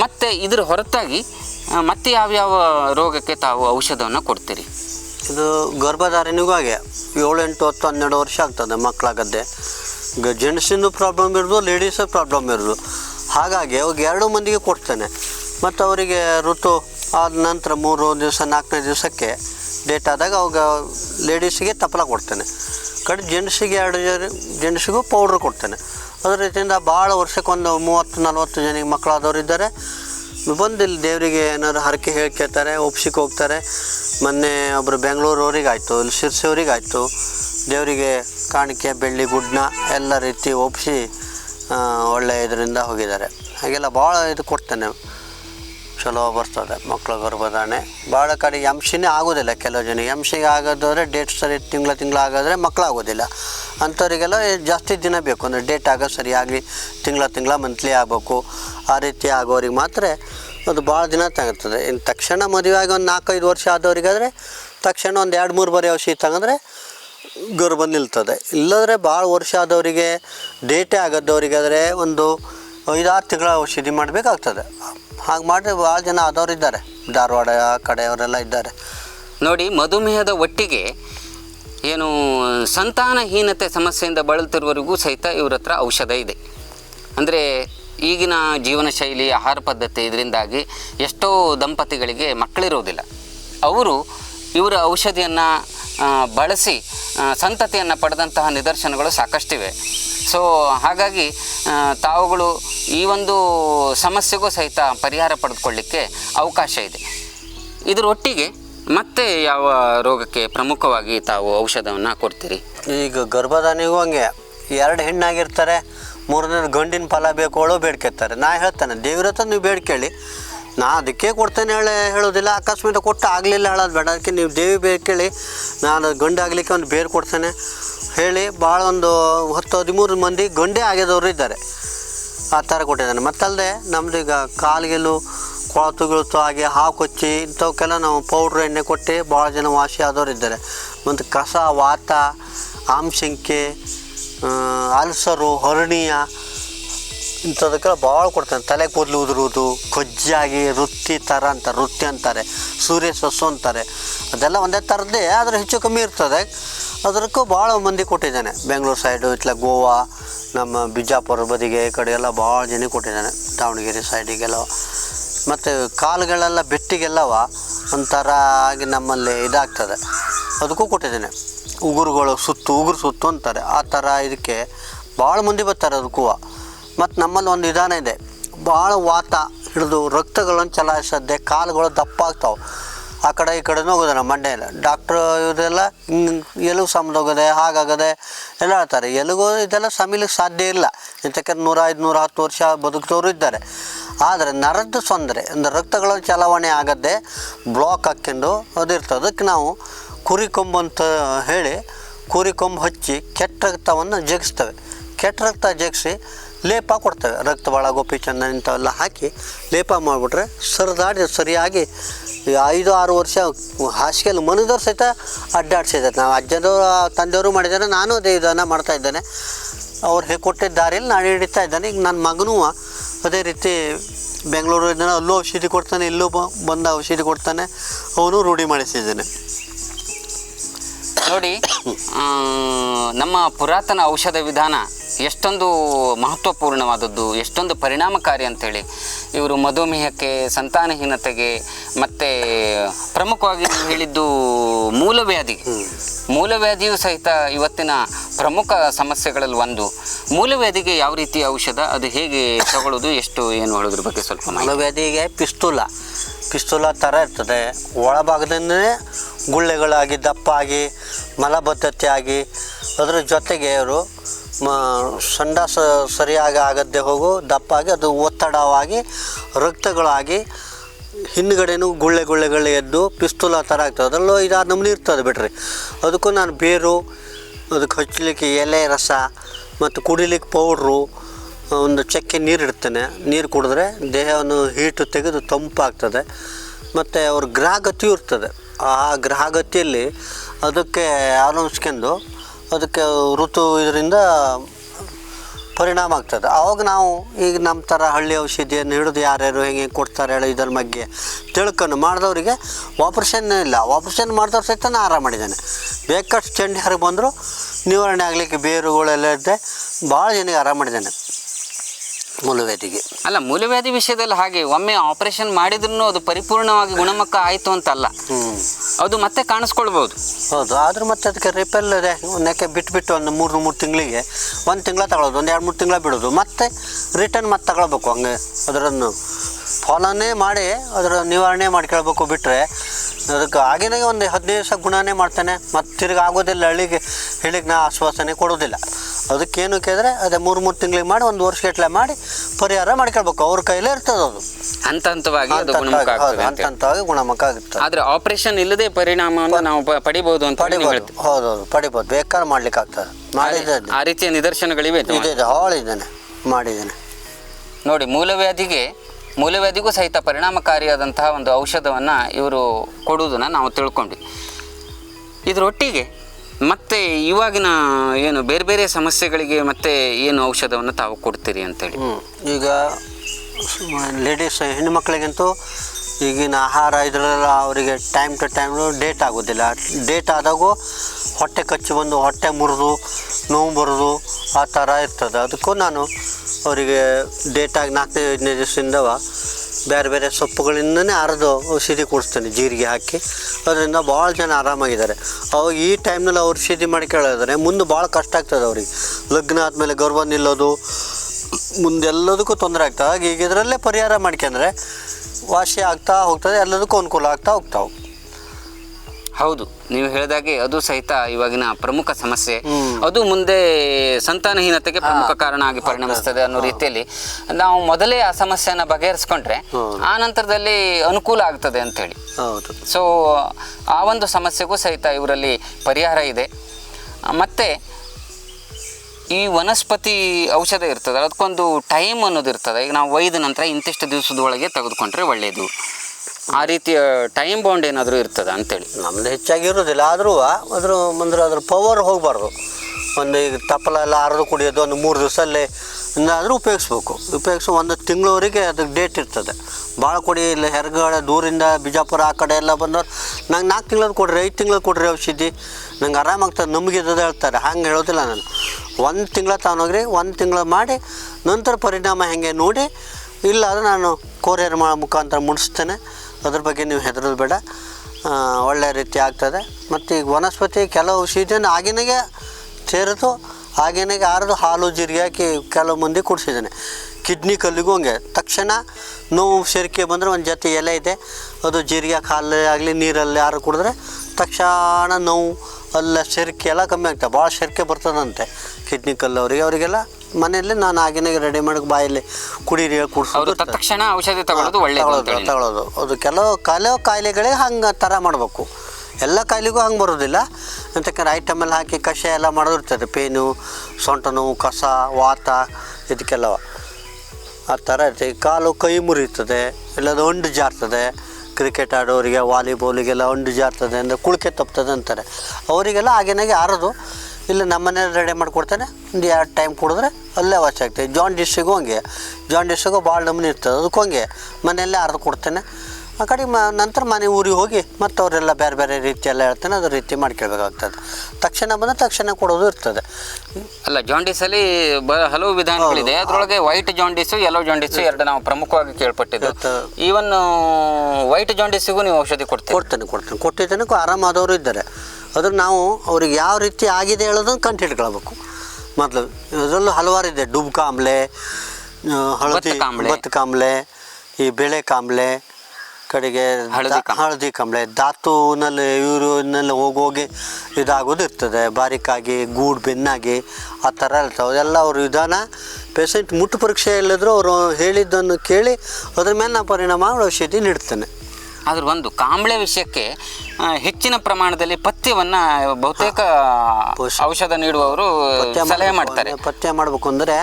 ಮತ್ತು ಇದರ ಹೊರತಾಗಿ ಮತ್ತೆ ಯಾವ್ಯಾವ ರೋಗಕ್ಕೆ ತಾವು ಔಷಧವನ್ನು ಕೊಡ್ತೀರಿ? ಇದು ಗರ್ಭಧಾರಣೆಗೂ ಹಾಗೆ. ಏಳೆಂಟು ಹತ್ತು ಹನ್ನೆರಡು ವರ್ಷ ಆಗ್ತದೆ ಮಕ್ಕಳಾಗದ್ದೆ. ಜೆಂಟ್ಸಿಂದು ಪ್ರಾಬ್ಲಮ್ ಇರೋದು ಲೇಡೀಸ್ ಪ್ರಾಬ್ಲಮ್ ಇರೋದು ಹಾಗಾಗಿ ಅವಾಗ ಎರಡು ಮಂದಿಗೆ ಕೊಡ್ತೇನೆ. ಮತ್ತು ಅವರಿಗೆ ಋತು ಆದ ನಂತರ ಮೂರು ದಿವಸ ನಾಲ್ಕನೇ ದಿವಸಕ್ಕೆ ಡೇಟ್ ಆದಾಗ ಅವಾಗ ಲೇಡೀಸಿಗೆ ತಪ್ಪಲ ಕೊಡ್ತೇನೆ. ಕಡೆ ಜೆಂಟ್ಸಿಗೆ ಎರಡು ಜನ ಜೆಂಟ್ಸಿಗೂ ಪೌಡ್ರ್ ಕೊಡ್ತೇನೆ. ಅದ್ರ ರೀತಿಯಿಂದ ಭಾಳ ವರ್ಷಕ್ಕೊಂದು ಮೂವತ್ತು, ನಲ್ವತ್ತು ಜನಿಗೆ ಮಕ್ಕಳಾದವ್ರು ಇದ್ದಾರೆ. ಬಂದು ದೇವರಿಗೆ ಏನಾದ್ರು ಹರಕೆ ಹೇಳ್ಕೇಳ್ತಾರೆ ಒಪ್ಸಿಗೆ ಹೋಗ್ತಾರೆ. ಮೊನ್ನೆ ಒಬ್ಬರು ಬೆಂಗಳೂರವ್ರಿಗೆ ಆಯಿತು ಇಲ್ಲಿ ಶಿರ್ಸಿಯವ್ರಿಗೆ ಆಯಿತು ದೇವರಿಗೆ ಕಾಣಿಕೆ, ಬೆಳ್ಳಿ, ಗುಡ್ನ ಎಲ್ಲ ರೀತಿ ಒಪ್ಸಿ ಒಳ್ಳೆ ಇದರಿಂದ ಹೋಗಿದ್ದಾರೆ. ಹಾಗೆಲ್ಲ ಭಾಳ ಇದು ಕೊಡ್ತೇನೆ. ಚಲೋ ಬರ್ತದೆ ಮಕ್ಕಳ ಗರ್ಭಧಾರಣೆ. ಭಾಳ ಕಡೆ ಅಂಶನೇ ಆಗೋದಿಲ್ಲ ಕೆಲವು ಜನ ಅಂಶಿಗೆ ಆಗೋದಾದ್ರೆ ಡೇಟ್ ಸರಿ ತಿಂಗಳ ತಿಂಗಳ ಆಗೋದ್ರೆ ಮಕ್ಳು ಆಗೋದಿಲ್ಲ ಅಂಥವರಿಗೆಲ್ಲ ಜಾಸ್ತಿ ದಿನ ಬೇಕು. ಅಂದರೆ ಡೇಟ್ ಆಗೋ ಸರಿಯಾಗಿ ತಿಂಗಳ ತಿಂಗಳ ಮಂತ್ಲಿ ಆಗಬೇಕು. ಆ ರೀತಿ ಆಗೋರಿಗೆ ಮಾತ್ರ ಅದು ಭಾಳ ದಿನ ತಗುತ್ತದೆ ಇನ್ನು ತಕ್ಷಣ ಮದುವೆ ಆಗಿ ಒಂದು ನಾಲ್ಕೈದು ವರ್ಷ ಆದವ್ರಿಗಾದರೆ ತಕ್ಷಣ ಒಂದು ಎರಡು ಮೂರು ಬರೀ ಔಷಧಿ ತಗೊಂಡ್ರೆ ಗರ್ಭ ನಿಲ್ತದೆ. ಇಲ್ಲದ್ರೆ ಭಾಳ ವರ್ಷ ಆದವರಿಗೆ, ಡೇಟೇ ಆಗದವರಿಗಾದರೆ ಒಂದು ಐದಾರು ತಿಂಗಳ ಔಷಧಿ ಮಾಡಬೇಕಾಗ್ತದೆ. ಹಾಗೆ ಮಾಡಿದ್ರೆ ಭಾಳ ಜನ ಆದವ್ರು ಇದ್ದಾರೆ. ಧಾರವಾಡ ಕಡೆಯವರೆಲ್ಲ ಇದ್ದಾರೆ. ನೋಡಿ, ಮಧುಮೇಹದ ಒಟ್ಟಿಗೆ ಏನು ಸಂತಾನಹೀನತೆ ಸಮಸ್ಯೆಯಿಂದ ಬಳಲ್ತಿರುವವರಿಗೂ ಸಹಿತ ಇವ್ರ ಹತ್ರ ಔಷಧ ಇದೆ. ಅಂದರೆ ಈಗಿನ ಜೀವನ ಶೈಲಿ ಆಹಾರ ಪದ್ಧತಿ ಇದರಿಂದಾಗಿ ಎಷ್ಟೋ ದಂಪತಿಗಳಿಗೆ ಮಕ್ಕಳಿರೋದಿಲ್ಲ. ಅವರು ಇವರ ಔಷಧಿಯನ್ನು ಬಳಸಿ ಸಂತತಿಯನ್ನು ಪಡೆದಂತಹ ನಿದರ್ಶನಗಳು ಸಾಕಷ್ಟಿವೆ. ಸೊ ಹಾಗಾಗಿ ತಾವುಗಳು ಈ ಒಂದು ಸಮಸ್ಯೆಗೂ ಸಹಿತ ಪರಿಹಾರ ಪಡೆದುಕೊಳ್ಳಿಕ್ಕೆ ಅವಕಾಶ ಇದೆ. ಇದರೊಟ್ಟಿಗೆ ಮತ್ತೆ ಯಾವ ರೋಗಕ್ಕೆ ಪ್ರಮುಖವಾಗಿ ತಾವು ಔಷಧವನ್ನು ಕೊಡ್ತೀರಿ? ಈಗ ಗರ್ಭಧಾನಿಗೂ ಹಂಗೆ. ಎರಡು ಹೆಣ್ಣಾಗಿರ್ತಾರೆ ಮೂರನೇ ಗಂಡಿನ ಫಲ ಬೇಕು, ಅವಳು ಬೇಡ್ಕೆತ್ತಾರೆ ನಾ ಹೇಳ್ತಾನೆ, ದೇವ್ರ ಹತ್ರ ನೀವು ಬೇಡ್ಕೊಳ್ಳಿ ನಾ ಅದಕ್ಕೆ ಕೊಡ್ತೇನೆ ಹೇಳಿ, ಹೇಳೋದಿಲ್ಲ. ಅಕಸ್ಮಾತ್ ಕೊಟ್ಟು ಆಗಲಿಲ್ಲ ಹೇಳೋದು ಬೇಡ. ಅದಕ್ಕೆ ನೀವು ದೇವಿ ಕೇಳಿ, ನಾನು ಗಂಡು ಆಗಲಿಕ್ಕೆ ಒಂದು ಬೇರು ಕೊಡ್ತೇನೆ. ಹೇಳಿ ಭಾಳ ಒಂದು ಹತ್ತು, ಹದಿಮೂರು ಮಂದಿ ಗಂಡೇ ಆಗಿದವರು ಇದ್ದಾರೆ. ಆ ಥರ ಕೊಟ್ಟಿದ್ದಾನೆ ಮತ್ತಲ್ಲದೆ ನಮ್ದು ಈಗ ಕಾಲಿಗೆಲು ಕೊಳತು ಗಿಳತು ಹಾಗೆ ಹಾವು ಕೊಚ್ಚಿ, ಇಂಥವಕ್ಕೆಲ್ಲ ನಾವು ಪೌಡ್ರ್ ಎಣ್ಣೆ ಕೊಟ್ಟು ಭಾಳ ಜನ ವಾಸಿ ಆದವ್ರು ಇದ್ದಾರೆ. ಮತ್ತು ಕಸ, ವಾತ, ಆಮ್ಶಂಕೆ ಅಲ್ಸರು, ಹರ್ಣಿಯ ಇಂಥದಕ್ಕೆಲ್ಲ ಭಾಳ ಕೊಡ್ತಾನೆ ತಲೆ ಕೂದಲು ಉದುರುವುದು ಕೊಜ್ಜಾಗಿ ವೃತ್ತಿ ಥರ ಅಂತ, ವೃತ್ತಿ ಅಂತಾರೆ, ಸೂರ್ಯ ಸೊಸು ಅಂತಾರೆ. ಅದೆಲ್ಲ ಒಂದೇ ಥರದ್ದೇ, ಆದರೆ ಹೆಚ್ಚು ಕಮ್ಮಿ ಇರ್ತದೆ. ಅದಕ್ಕೂ ಭಾಳ ಮಂದಿ ಕೊಟ್ಟಿದ್ದಾನೆ. ಬೆಂಗಳೂರು ಸೈಡು ಇಟ್ಲ ಗೋವಾ, ನಮ್ಮ ಬಿಜಾಪುರ ಬದಿಗೆ ಈ ಕಡೆ ಎಲ್ಲ ಭಾಳ ಜನ ಕೊಟ್ಟಿದ್ದಾನೆ. ದಾವಣಗೆರೆ ಸೈಡಿಗೆಲ್ಲ ಮತ್ತು ಕಾಲುಗಳೆಲ್ಲ ಬೆಟ್ಟಿಗೆಲ್ಲವ, ಒಂಥರ ಆಗಿ ನಮ್ಮಲ್ಲಿ ಇದಾಗ್ತದೆ. ಅದಕ್ಕೂ ಕೊಟ್ಟಿದ್ದೇನೆ. ಉಗುರುಗಳು ಸುತ್ತು, ಉಗುರು ಸುತ್ತು ಅಂತಾರೆ. ಆ ಥರ ಇದಕ್ಕೆ ಭಾಳ ಮಂದಿ ಬರ್ತಾರೆ ಅದಕ್ಕೂ ಮತ್ತು ನಮ್ಮಲ್ಲಿ ಒಂದು ವಿಧಾನ ಇದೆ. ಭಾಳ ವಾತ ಹಿಡಿದು ರಕ್ತಗಳನ್ನು ಚಲಾಯಿಸದೆ ಕಾಲುಗಳು ದಪ್ಪ ಆಗ್ತಾವೆ. ಆ ಕಡೆ ಈ ಕಡೆನೂ ಹೋಗೋದಿಲ್ಲ ಮಂಡೆಯಲ್ಲಿ ಡಾಕ್ಟ್ರು ಇವರೆಲ್ಲ ಹಿಂಗೆ ಸಂಬಂಧ ಸಮದೋಗದೆ ಹಾಗಾಗದೆ ಎಲ್ಲ ಹೇಳ್ತಾರೆ. ಎಲುಗು ಇದೆಲ್ಲ ಸಮೀಲಿಕ್ಕೆ ಸಾಧ್ಯ ಇಲ್ಲ. ಇಂಥಕ್ಕೆ ನೂರ ಐದು ನೂರ ಹತ್ತು ವರ್ಷ ಬದುಕಿದವರು ಇದ್ದಾರೆ. ಆದರೆ ನರದ್ದು ತೊಂದರೆ, ಅಂದರೆ ರಕ್ತಗಳ ಚಲಾವಣೆ ಆಗದೆ ಬ್ಲಾಕ್ ಹಾಕ್ಕೊಂಡು ಅದಿರ್ತದೆ. ಅದಕ್ಕೆ ನಾವು ಕುರಿ ಕೊಂಬು ಅಂತ ಹೇಳಿ ಕುರಿ ಕೊಂಬು ಹಚ್ಚಿ ಕೆಟ್ಟ ರಕ್ತವನ್ನು ಜಗಿಸ್ತೇವೆ. ಕೆಟ್ಟ ರಕ್ತ ಜಗಿಸಿ ಲೇಪ ಕೊಡ್ತೇವೆ. ರಕ್ತ ಬಾಳ ಗೋಪಿ ಚಂದನ ಇಂಥವೆಲ್ಲ ಹಾಕಿ ಲೇಪ ಮಾಡಿಬಿಟ್ರೆ ಸರಿದಾಡಿ ಸರಿಯಾಗಿ ಐದು, ಆರು ವರ್ಷ ಹಾಸಿಗೆಯಲ್ಲಿ ಮನದವ್ರು ಸಹಿತ ಅಡ್ಡಾಡ್ಸಿದ್ದಾರೆ. ನಾವು ಅಜ್ಜದವರು, ತಂದೆಯವರು ಮಾಡಿದ್ದಾರೆ. ನಾನು ಅದೇ ಇದನ್ನು ಮಾಡ್ತಾ ಇದ್ದೇನೆ. ಅವ್ರು ಹೇಗೆ ಕೊಟ್ಟಿದ್ದ ದಾರಿಯಲ್ಲಿ ನಾನು ಹಿಡಿತಾ ಇದ್ದಾನೆ. ಈಗ ನನ್ನ ಮಗನೂ ಅದೇ ರೀತಿ ಬೆಂಗಳೂರು ಇದ್ದಾನೆ ಅಲ್ಲೂ ಔಷಧಿ ಕೊಡ್ತಾನೆ, ಇಲ್ಲೂ ಬಂದ ಔಷಧಿ ಕೊಡ್ತಾನೆ. ಅವನು ರೂಢಿ ಮಾಡಿಸಿದ್ದಾನೆ. ನೋಡಿ ನಮ್ಮ ಪುರಾತನ ಔಷಧ ವಿಧಾನ ಎಷ್ಟೊಂದು ಮಹತ್ವಪೂರ್ಣವಾದದ್ದು ಎಷ್ಟೊಂದು ಪರಿಣಾಮಕಾರಿ ಅಂತೇಳಿ. ಇವರು ಮಧುಮೇಹಕ್ಕೆ ಸಂತಾನಹೀನತೆಗೆ ಮತ್ತು ಪ್ರಮುಖವಾಗಿ ಹೇಳಿದ್ದು ಮೂಲವ್ಯಾಧಿ. ಮೂಲವ್ಯಾಧಿಯು ಸಹಿತ ಇವತ್ತಿನ ಪ್ರಮುಖ ಸಮಸ್ಯೆಗಳಲ್ಲಿ ಒಂದು. ಮೂಲವ್ಯಾಧಿಗೆ ಯಾವ ರೀತಿ ಔಷಧ ಅದು ಹೇಗೆ ತಗೊಳ್ಳೋದು ಎಷ್ಟು ಏನು ಹೇಳೋದ್ರ ಬಗ್ಗೆ ಸ್ವಲ್ಪ ಮೂಲವ್ಯಾಧಿಗೆ ಪಿಸ್ತೂಲ. ಪಿಸ್ತೂಲ ಥರ ಇರ್ತದೆ. ಒಳಭಾಗದಿಂದಲೇ ಗುಳ್ಳೆಗಳಾಗಿ ದಪ್ಪ ಆಗಿ ಮಲಬದ್ಧತೆ ಆಗಿ ಅದರ ಜೊತೆಗೆ ಅವರು ಮ ಸಂಡಾಸ ಸರಿಯಾಗಿ ಆಗದೆ ಹೋಗು, ದಪ್ಪಾಗಿ, ಅದು ಒತ್ತಡವಾಗಿ, ರಕ್ತಗಳಾಗಿ, ಹಿಂದ್ಗಡೆನೂ ಗುಳ್ಳೆ ಗುಳ್ಳೆಗಳು ಎದ್ದು, ಪಿಸ್ತೂಲ ಥರ ಆಗ್ತದೆ ಅದರಲ್ಲೂ ಇದು ನಮೂನಿ ಇರ್ತದೆ ಬಿಡ್ರಿ. ಅದಕ್ಕೂ ನಾನು ಬೇರು, ಅದಕ್ಕೆ ಹಚ್ಚಲಿಕ್ಕೆ ಎಲೆ, ರಸ, ಮತ್ತು ಕುಡಿಲಿಕ್ಕೆ ಪೌಡ್ರು ಒಂದು ಚಕ್ಕೆ ನೀರು ಇಡ್ತೇನೆ. ನೀರು ಕುಡಿದ್ರೆ ದೇಹವನ್ನು ಹೀಟು ತೆಗೆದು ತಂಪಾಗ್ತದೆ. ಮತ್ತು ಅವ್ರ ಗ್ರಹಗತಿಯೂ ಇರ್ತದೆ. ಆ ಗ್ರಹಗತಿಯಲ್ಲಿ ಅದಕ್ಕೆ ಆಲೋಚಿಸ್ಕೊಂಡು ಅದಕ್ಕೆ ಋತು ಇದರಿಂದ ಪರಿಣಾಮ ಆಗ್ತದೆ. ಆವಾಗ ನಾವು ಈಗ ನಮ್ಮ ಥರ ಹಳ್ಳಿ ಔಷಧಿಯನ್ನು ಹಿಡಿದು ಯಾರ್ಯಾರು ಹೆಂಗೆ ಕೊಡ್ತಾರೆ ಹೇಳಿ ಇದ್ರ ಬಗ್ಗೆ ತಿಳ್ಕೊಂಡು ಮಾಡಿದವರಿಗೆ ಆಪ್ರೇಷನ್ ಇಲ್ಲ. ಆಪ್ರೇಷನ್ ಮಾಡಿದವ್ರು ಸಹಿತ ನಾನು ಆರಾಮ ಮಾಡಿದ್ದೇನೆ. ಬೇಕಷ್ಟು ಚೆಂಡು ಯಾರಿಗೆ ಬಂದರೂ ನಿವಾರಣೆ ಆಗಲಿಕ್ಕೆ ಬೇರುಗಳೆಲ್ಲ ಇದ್ದೆ ಭಾಳ ಜನಕ್ಕೆ ಆರಾಮ ಮೂಲವೇದಿಗೆ. ಅಲ್ಲ ಮೂಲವ್ಯಾಧಿ ವಿಷಯದಲ್ಲಿ ಹಾಗೆ ಒಮ್ಮೆ ಆಪರೇಷನ್ ಮಾಡಿದ್ರು ಅದು ಪರಿಪೂರ್ಣವಾಗಿ ಗುಣಮುಖ ಆಯಿತು ಅಂತಲ್ಲ. ಅಲ್ಲ ಅದು ಮತ್ತೆ ಕಾಣಿಸ್ಕೊಳ್ಬಹುದು ಹೌದು ಆದ್ರೂ ಮತ್ತೆ ಅದಕ್ಕೆ ರಿಪೆಲ್ ಇದೆ. ನೆಕ್ಕೆ ಬಿಟ್ಬಿಟ್ಟು ಒಂದು ಮೂರು ಮೂರು ತಿಂಗಳಿಗೆ. ಒಂದು ತಿಂಗಳ ತಗೊಳ್ಳೋದು ಒಂದು ಎರಡು ಮೂರು ತಿಂಗಳ ಬಿಡೋದು. ಮತ್ತೆ ರಿಟರ್ನ್ ಮತ್ತೆ ತಗೊಳ್ಬೇಕು ಹಂಗೆ. ಅದರನ್ನು ಫಾಲೋನೇ ಮಾಡಿ ಅದರ ನಿವಾರಣೆ ಮಾಡ್ಕೊಳ್ಬೇಕು ಬಿಟ್ಟರೆ ಅದಕ್ಕೆ ಆಗಿನಾಗೆ ಒಂದು ಹದಿನೈದು ದಿವಸ ಗುಣನೇ ಮಾಡ್ತಾನೆ. ಮತ್ತೆ ತಿರ್ಗಿ ಆಗೋದಿಲ್ಲ ಹಳ್ಳಿಗೆ ಹೇಳಿಗೆ ನಾ ಆಶ್ವಾಸನೆ ಕೊಡೋದಿಲ್ಲ. ಅದಕ್ಕೇನು ಕೇಳಿದ್ರೆ ಅದೇ ಮೂರು ಮೂರು ತಿಂಗಳಿಗೆ ಮಾಡಿ ಒಂದು ವರ್ಷಗಟ್ಟಲೆ ಮಾಡಿ ಪರಿಹಾರ ಮಾಡ್ಕೊಳ್ಬೇಕು. ಅವ್ರ ಕೈಲೇ ಇರ್ತದೆ ಅದು. ಹಂತ ಹಂತವಾಗಿ ಅದು ಗುಣಮುಖ ಹಂತ ಅಂತ ಹಂತವಾಗಿ ಗುಣಮುಖ ಆಗುತ್ತೆ ಆದ್ರೆ ಆಪರೇಷನ್ ಇಲ್ಲದೆ ಪರಿಣಾಮವನ್ನು ನಾವು ಪ- ಪಡಿಬಹುದು ಅಂತ ಹೇಳಿ ಪಡಿಬೋದು. ಹೌದು ಹೌದು ಪಡಿಬೋದು. ಬೇಕಾದ್ರೆ ಮಾಡ್ಲಿಕ್ಕೆ ಆಗ್ತದೆ. ಮಾಡಿದ್ದೆ ಆ ರೀತಿಯ ನಿದರ್ಶನಗಳಿವೆ ಇದೆ ಇದೆ. ಹಾಳಿದ್ದೇನೆ ಮಾಡಿದ್ದೇನೆ. ನೋಡಿ ಮೂಲವ್ಯಾಧಿಗೆ ಮೂಲವ್ಯಾಧಿಗೂ ಸಹಿತ ಪರಿಣಾಮಕಾರಿಯಾದಂತಹ ಒಂದು ಔಷಧವನ್ನು ಇವರು ಕೊಡುವುದನ್ನು ನಾವು ತಿಳ್ಕೊಂಡ್ವಿ. ಇದರೊಟ್ಟಿಗೆ ಮತ್ತೆ ಇವಾಗಿನ ಏನು ಬೇರೆ ಬೇರೆ ಸಮಸ್ಯೆಗಳಿಗೆ ಮತ್ತೆ ಏನು ಔಷಧವನ್ನು ತಾವು ಕೊಡ್ತೀರಿ ಅಂತೇಳಿ? ಈಗ ಲೇಡೀಸ್ ಹೆಣ್ಣುಮಕ್ಕಳಿಗಂತೂ ಈಗಿನ ಆಹಾರ ಇದರಲ್ಲ ಅವರಿಗೆ ಟೈಮ್ ಟು ಟೈಮ್ ಡೇಟ್ ಆಗೋದಿಲ್ಲ. ಡೇಟ್ ಆದಾಗೂ ಹೊಟ್ಟೆ ಕಚ್ಚಿ ಬಂದು ಹೊಟ್ಟೆ ಮುರಿದು, ನೋವು ಬರೋದು ಆ ಥರ ಇರ್ತದೆ. ಅದಕ್ಕೂ ನಾನು ಅವರಿಗೆ ಡೇಟಾಗಿ ನಾಲ್ಕನೇ ಐದನೇ ದಿವಸದಿಂದವ ಬೇರೆ ಬೇರೆ ಸೊಪ್ಪುಗಳಿಂದನೇ ಅರೆದು ಔಷಧಿ ಕೊಡ್ತೇನೆ ಜೀರಿಗೆ ಹಾಕಿ. ಅದರಿಂದ ಭಾಳ ಜನ ಆರಾಮಾಗಿದ್ದಾರೆ. ಅವಾಗ ಈ ಟೈಮ್ನಲ್ಲಿ ಔಷಧಿ ಮಾಡಿ ಮುಂದೆ ಭಾಳ ಕಷ್ಟ ಆಗ್ತದೆ ಅವ್ರಿಗೆ. ಲಗ್ನ ಆದಮೇಲೆ ಗರ್ಭ ನಿಲ್ಲೋದು ಮುಂದೆಲ್ಲದಕ್ಕೂ ತೊಂದರೆ ಆಗ್ತದೆ. ಈಗ ಇದರಲ್ಲೇ ಪರಿಹಾರ ಮಾಡ್ಕೊಂಡ್ರೆ ವಾಸಿ ಆಗ್ತಾ ಹೋಗ್ತದೆ, ಎಲ್ಲದಕ್ಕೂ ಅನುಕೂಲ ಆಗ್ತಾ ಹೋಗ್ತಾವೆ. ಹೌದು ನೀವು ಹೇಳಿದಾಗೆ ಅದು ಸಹಿತ ಇವಾಗಿನ ಪ್ರಮುಖ ಸಮಸ್ಯೆ. ಅದು ಮುಂದೆ ಸಂತಾನಹೀನತೆಗೆ ಪ್ರಮುಖ ಕಾರಣ ಆಗಿ ಪರಿಣಮಿಸ್ತದೆ ಅನ್ನೋ ರೀತಿಯಲ್ಲಿ ನಾವು ಮೊದಲೇ ಆ ಸಮಸ್ಯೆನ ಬಗೆಹರಿಸ್ಕೊಂಡ್ರೆ ಆ ನಂತರದಲ್ಲಿ ಅನುಕೂಲ ಆಗ್ತದೆ ಅಂತ ಹೇಳಿ ಸೊ ಆ ಒಂದು ಸಮಸ್ಯೆಗೂ ಸಹಿತ ಇವರಲ್ಲಿ ಪರಿಹಾರ ಇದೆ. ಮತ್ತೆ ಈ ವನಸ್ಪತಿ ಔಷಧ ಇರ್ತದೆ ಅದಕ್ಕೊಂದು ಟೈಮ್ ಅನ್ನೋದು ಇರ್ತದೆ. ಈಗ ನಾವು ಒಯ್ದ ನಂತರ ಇಂತಿಷ್ಟು ದಿವಸದೊಳಗೆ ತೆಗೆದುಕೊಂಡ್ರೆ ಒಳ್ಳೆಯದು ಆ ರೀತಿಯ ಟೈಮ್ ಬೌಂಡ್ ಏನಾದರೂ ಇರ್ತದೆ ಅಂತೇಳಿ. ನಮ್ದು ಹೆಚ್ಚಾಗಿ ಇರೋದಿಲ್ಲ ಆದರೂ ಅದ್ರ ಅಂದ್ರೆ ಅದ್ರ ಪವರ್ ಹೋಗಬಾರ್ದು. ಒಂದು ಈಗ ತಪ್ಪಲ ಎಲ್ಲ ಅರ್ದು ಕುಡಿಯೋದು ಒಂದು ಮೂರು ದಿವಸಲ್ಲೇ ಇನ್ನಾದರೂ ಉಪಯೋಗಿಸ್ಬೇಕು. ಉಪಯೋಗಿಸಿ ಒಂದು ತಿಂಗಳವರೆಗೆ ಅದಕ್ಕೆ ಡೇಟ್ ಇರ್ತದೆ. ಭಾಳ ಕೊಡಿ ಇಲ್ಲ, ಹೆರ್ಗಡೆ ದೂರಿಂದ ಬಿಜಾಪುರ ಆ ಕಡೆ ಎಲ್ಲ ಬಂದವ್ರು, ನಂಗೆ ನಾಲ್ಕು ತಿಂಗಳದ್ದು ಕೊಡ್ರಿ, ಐದು ತಿಂಗಳು ಕೊಡ್ರಿ ಔಷಧಿ. ನಂಗೆ ಆರಾಮಾಗ್ತದೆ ನಮಗೆ ಇದ್ದದ ಹೇಳ್ತಾರೆ. ಹಂಗೆ ಹೇಳೋದಿಲ್ಲ ನಾನು. ಒಂದು ತಿಂಗಳ ತಗೊಂಡೋಗ್ರಿ ಒಂದು ತಿಂಗಳು ಮಾಡಿ, ನಂತರ ಪರಿಣಾಮ ಹೆಂಗೆ ನೋಡಿ ಇಲ್ಲ ನಾನು ಕೋರಿಯರ್ ಮಾಡೋ ಮುಖಾಂತರ ಮುಡಿಸ್ತೇನೆ. ಅದ್ರ ಬಗ್ಗೆ ನೀವು ಹೆದರೋದು ಬೇಡ. ಒಳ್ಳೆಯ ಒಳ್ಳೆ ರೀತಿ ಆಗ್ತದೆ. ಮತ್ತು ಈಗ ವನಸ್ಪತಿ ಕೆಲವು ಸೀಸನ್ ಆಗಿನಾಗೆ ಸೇರಿದು, ಆಗಿನಾಗೆ ಆರಿದು ಹಾಲು ಜೀರಿಗೆ ಹಾಕಿ ಕೆಲವು ಮಂದಿ ಕುಡಿಸಿದ್ದಾನೆ. ಕಿಡ್ನಿ ಕಲ್ಲಿಗೂ ಹಂಗೆ. ತಕ್ಷಣ ನೋವು ಸೇರಿಕೆ ಬಂದರೆ ಒಂದು ಜೊತೆ ಎಲೆ ಇದೆ. ಅದು ಜೀರಿಗೆ ಹಾಲು ಆಗಲಿ, ನೀರಲ್ಲಿ ಯಾರು ಕುಡಿದ್ರೆ ತಕ್ಷಣ ನೋವು, ಅಲ್ಲ ಸೇರಿಕೆ ಎಲ್ಲ ಕಮ್ಮಿ ಆಗ್ತದೆ. ಭಾಳ ಸೇರಿಕೆ ಬರ್ತದಂತೆ ಕಿಡ್ನಿ ಕಲ್ಲು ಅವರಿಗೆ. ಅವರಿಗೆಲ್ಲ ಮನೆಯಲ್ಲಿ ನಾನು ಆಗಿನಾಗೆ ರೆಡಿ ಮಾಡಿ ಬಾಯಲ್ಲಿ ಕುಡೀರಿ ಅವರು ಕುಡಿಸೋದು ತಕ್ಷಣ ಔಷಧಿ ತಗೊಳ್ಳೋದು ಅದು ಕೆಲವು ಕೆಲವು ಕಾಯಿಲೆಗಳಿಗೆ ಹಂಗೆ ಥರ ಮಾಡಬೇಕು. ಎಲ್ಲ ಕಾಯಿಲೆಗೂ ಹಂಗೆ ಬರೋದಿಲ್ಲ. ಅಂತಕ್ಕಂಥ ಐಟಮೆಲ್ಲ ಹಾಕಿ ಕಷಾಯ ಎಲ್ಲ ಮಾಡೋದಿರ್ತದೆ. ಪೇನು ಸೊಂಟ ನೋವು ಕಸ ವಾತ ಇದಕ್ಕೆಲ್ಲ. ಆ ಥರ ಇರ್ತದೆ. ಈ ಕಾಲು ಕೈ ಮುರಿಯುತ್ತದೆ ಇಲ್ಲದ ಹೊಂಡು ಜಾರ್ತದೆ. ಕ್ರಿಕೆಟ್ ಆಡೋರಿಗೆ ವಾಲಿಬಾಲಿಗೆಲ್ಲ ಹೊಂಡು ಜಾರ್ತದೆ ಅಂದರೆ ಕುಳಿಕೆ ತಪ್ತದೆ ಅಂತಾರೆ. ಅವರಿಗೆಲ್ಲ ಆಗಿನಾಗೆ ಆರೋದು. ಇಲ್ಲಿ ನಮ್ಮನೇಲಿ ರೆಡಿ ಮಾಡಿಕೊಡ್ತಾನೆ. ಒಂದು ಎರಡು ಟೈಮ್ ಕುಡಿದ್ರೆ ಅಲ್ಲೇ ವಾಸಿ ಆಗ್ತದೆ. ಜಾನ್ ಡಿಶ್ಶಿಗೂ ಹಂಗೆ. ಜಾನ್ ಡಿಶ್ಶಿಗೂ ಭಾಳ ನಮೂನಿ ಇರ್ತದೆ. ಅದಕ್ಕೂ ಹಂಗೆ. ಮನೆಯಲ್ಲೇ ಅರ್ದು ಕೊಡ್ತೇನೆ. ಆ ಕಡೆ ಮ ನಂತರ ಮನೆ ಊರಿಗೆ ಹೋಗಿ ಮತ್ತು ಅವರೆಲ್ಲ ಬೇರೆ ಬೇರೆ ರೀತಿ ಎಲ್ಲ ಹೇಳ್ತಾನೆ. ಅದ್ರ ರೀತಿ ಮಾಡ್ಕೊಳ್ಬೇಕಾಗ್ತದೆ. ತಕ್ಷಣ ಬಂದರೆ ತಕ್ಷಣ ಕೊಡೋದು ಇರ್ತದೆ. ಅಲ್ಲ ಜಾಂಡೀಸಲ್ಲಿ ಬ ಹಲವು ವಿಧಾನಗಳಿದೆ. ಅದರೊಳಗೆ ವೈಟ್ ಜಾಂಡೀಸು ಯೆಲ್ಲೋ ಜಾಂಡೀಸು ಎರಡು ನಾವು ಪ್ರಮುಖವಾಗಿ ಕೇಳ್ಪಟ್ಟಿದ್ದು. ಈವನ್ ವೈಟ್ ಜಾಂಡೀಸಿಗೂ ನೀವು ಔಷಧಿ ಕೊಡ್ತೀವಿ ಕೊಡ್ತೇನೆ ಕೊಡ್ತೇನೆ. ಕೊಟ್ಟಿದ್ದೇನೆ ಆರಾಮಾದವರು ಇದ್ದಾರೆ. ಅದ್ರ ನಾವು ಅವ್ರಿಗೆ ಯಾವ ರೀತಿ ಆಗಿದೆ ಹೇಳೋದನ್ನು ಕಂಡು ಹಿಡ್ಕೊಳ್ಬೇಕು ಮೊದಲು ಅದರಲ್ಲೂ ಹಲವಾರು ಇದೆ. ಡುಬ್ ಕಾಂಬ್ಲೆ ಹಳದಿ ಭತ್ತ ಕಾಂಬ್ಲೆ. ಈ ಬೆಳೆ ಕಾಂಬ್ಲೆ ಕಡೆಗೆ ಹಳದಿ ಕಂಬಳೆ ಧಾತುನಲ್ಲಿ ಇವರುನಲ್ಲಿ ಹೋಗೋಗಿ ಹೋಗಿ ಇದಾಗೋದು ಇರ್ತದೆ. ಬಾರಿಕಾಗಿ ಗೂಡು ಬೆನ್ನಾಗಿ ಆ ಥರ ಇರ್ತವೆ. ಅದೆಲ್ಲ ಅವ್ರ ವಿಧಾನ ಪೇಷಂಟ್ ಮುಟ್ಟು ಪರೀಕ್ಷೆ ಇಲ್ಲದ್ರು ಅವರು ಹೇಳಿದ್ದನ್ನು ಕೇಳಿ ಅದ್ರ ಮೇಲೆ ನಾನು ಪರಿಣಾಮ ಔಷಧಿ ನೀಡ್ತೇನೆ. ಆದ್ರೆ ಒಂದು ಕಾಂಬಳೆ ವಿಷಯಕ್ಕೆ ಹೆಚ್ಚಿನ ಪ್ರಮಾಣದಲ್ಲಿ ಪಥ್ಯವನ್ನು ಬಹುತೇಕ ಔಷಧ ನೀಡುವವರು ಸಲಹೆ ಮಾಡ್ತಾರೆ. ಪಥ್ಯ ಮಾಡಬೇಕು ಅಂದರೆ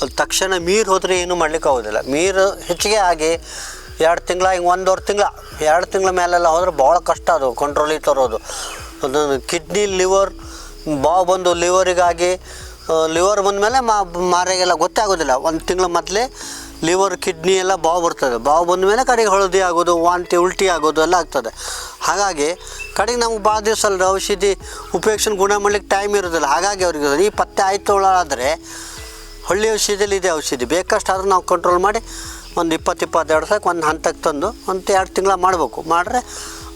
ಅದು ತಕ್ಷಣ ಮೀರು ಹೋದರೆ ಏನು ಮಾಡ್ಲಿಕ್ಕೆ ಆಗೋದಿಲ್ಲ. ಮೀರು ಹೆಚ್ಚಿಗೆ ಆಗಿ ಎರಡು ತಿಂಗಳ ಹಿಂಗೆ ಒಂದೂವರೆ ತಿಂಗಳ ಎರಡು ತಿಂಗಳ ಮೇಲೆಲ್ಲ ಹೋದ್ರೆ ಭಾಳ ಕಷ್ಟ ಅದು ಕಂಟ್ರೋಲಿಗೆ ತರೋದು. ಅದನ್ನು ಕಿಡ್ನಿ ಲಿವರ್ ಬಾವು ಬಂದು ಲಿವರಿಗಾಗಿ ಲಿವರ್ ಬಂದಮೇಲೆ ಮೇಲೆ ಮಾರಿಗೆಲ್ಲ ಗೊತ್ತಾಗೋದಿಲ್ಲ. ಒಂದು ತಿಂಗಳ ಮೊದಲೇ ಲಿವರ್, ಕಿಡ್ನಿ ಎಲ್ಲ ಬಾವು ಬರ್ತದೆ. ಬಾವು ಬಂದ ಮೇಲೆ ಕಡೆಗೆ ಹಳದಿ ಆಗೋದು, ವಾಂತಿ, ಉಲ್ಟಿ ಆಗೋದು ಎಲ್ಲ ಆಗ್ತದೆ. ಹಾಗಾಗಿ ಕಡೆಗೆ ನಮ್ಗೆ ಭಾಳ ದಿವಸ ಅಲ್ಲ ಔಷಧಿ ಉಪಯೋಗಿಸಿ ಗುಣ ಮಾಡ್ಲಿಕ್ಕೆ ಟೈಮ್ ಇರೋದಿಲ್ಲ. ಹಾಗಾಗಿ ಅವ್ರಿಗೆ ಈ ಪತ್ತೆ ಆಯ್ತು ಆದರೆ ಹಳ್ಳಿ ಔಷಧಿಯಲ್ಲಿ ಇದೆ ಔಷಧಿ. ಬೇಕಷ್ಟು ಆದರೂ ನಾವು ಕಂಟ್ರೋಲ್ ಮಾಡಿ ಒಂದು ಇಪ್ಪತ್ತು, ಇಪ್ಪತ್ತೆರಡು ಸಾಕು ಒಂದು ಹಂತಕ್ಕೆ ತಂದು ಒಂದು ಎರಡು ತಿಂಗಳ ಮಾಡಬೇಕು. ಮಾಡಿದ್ರೆ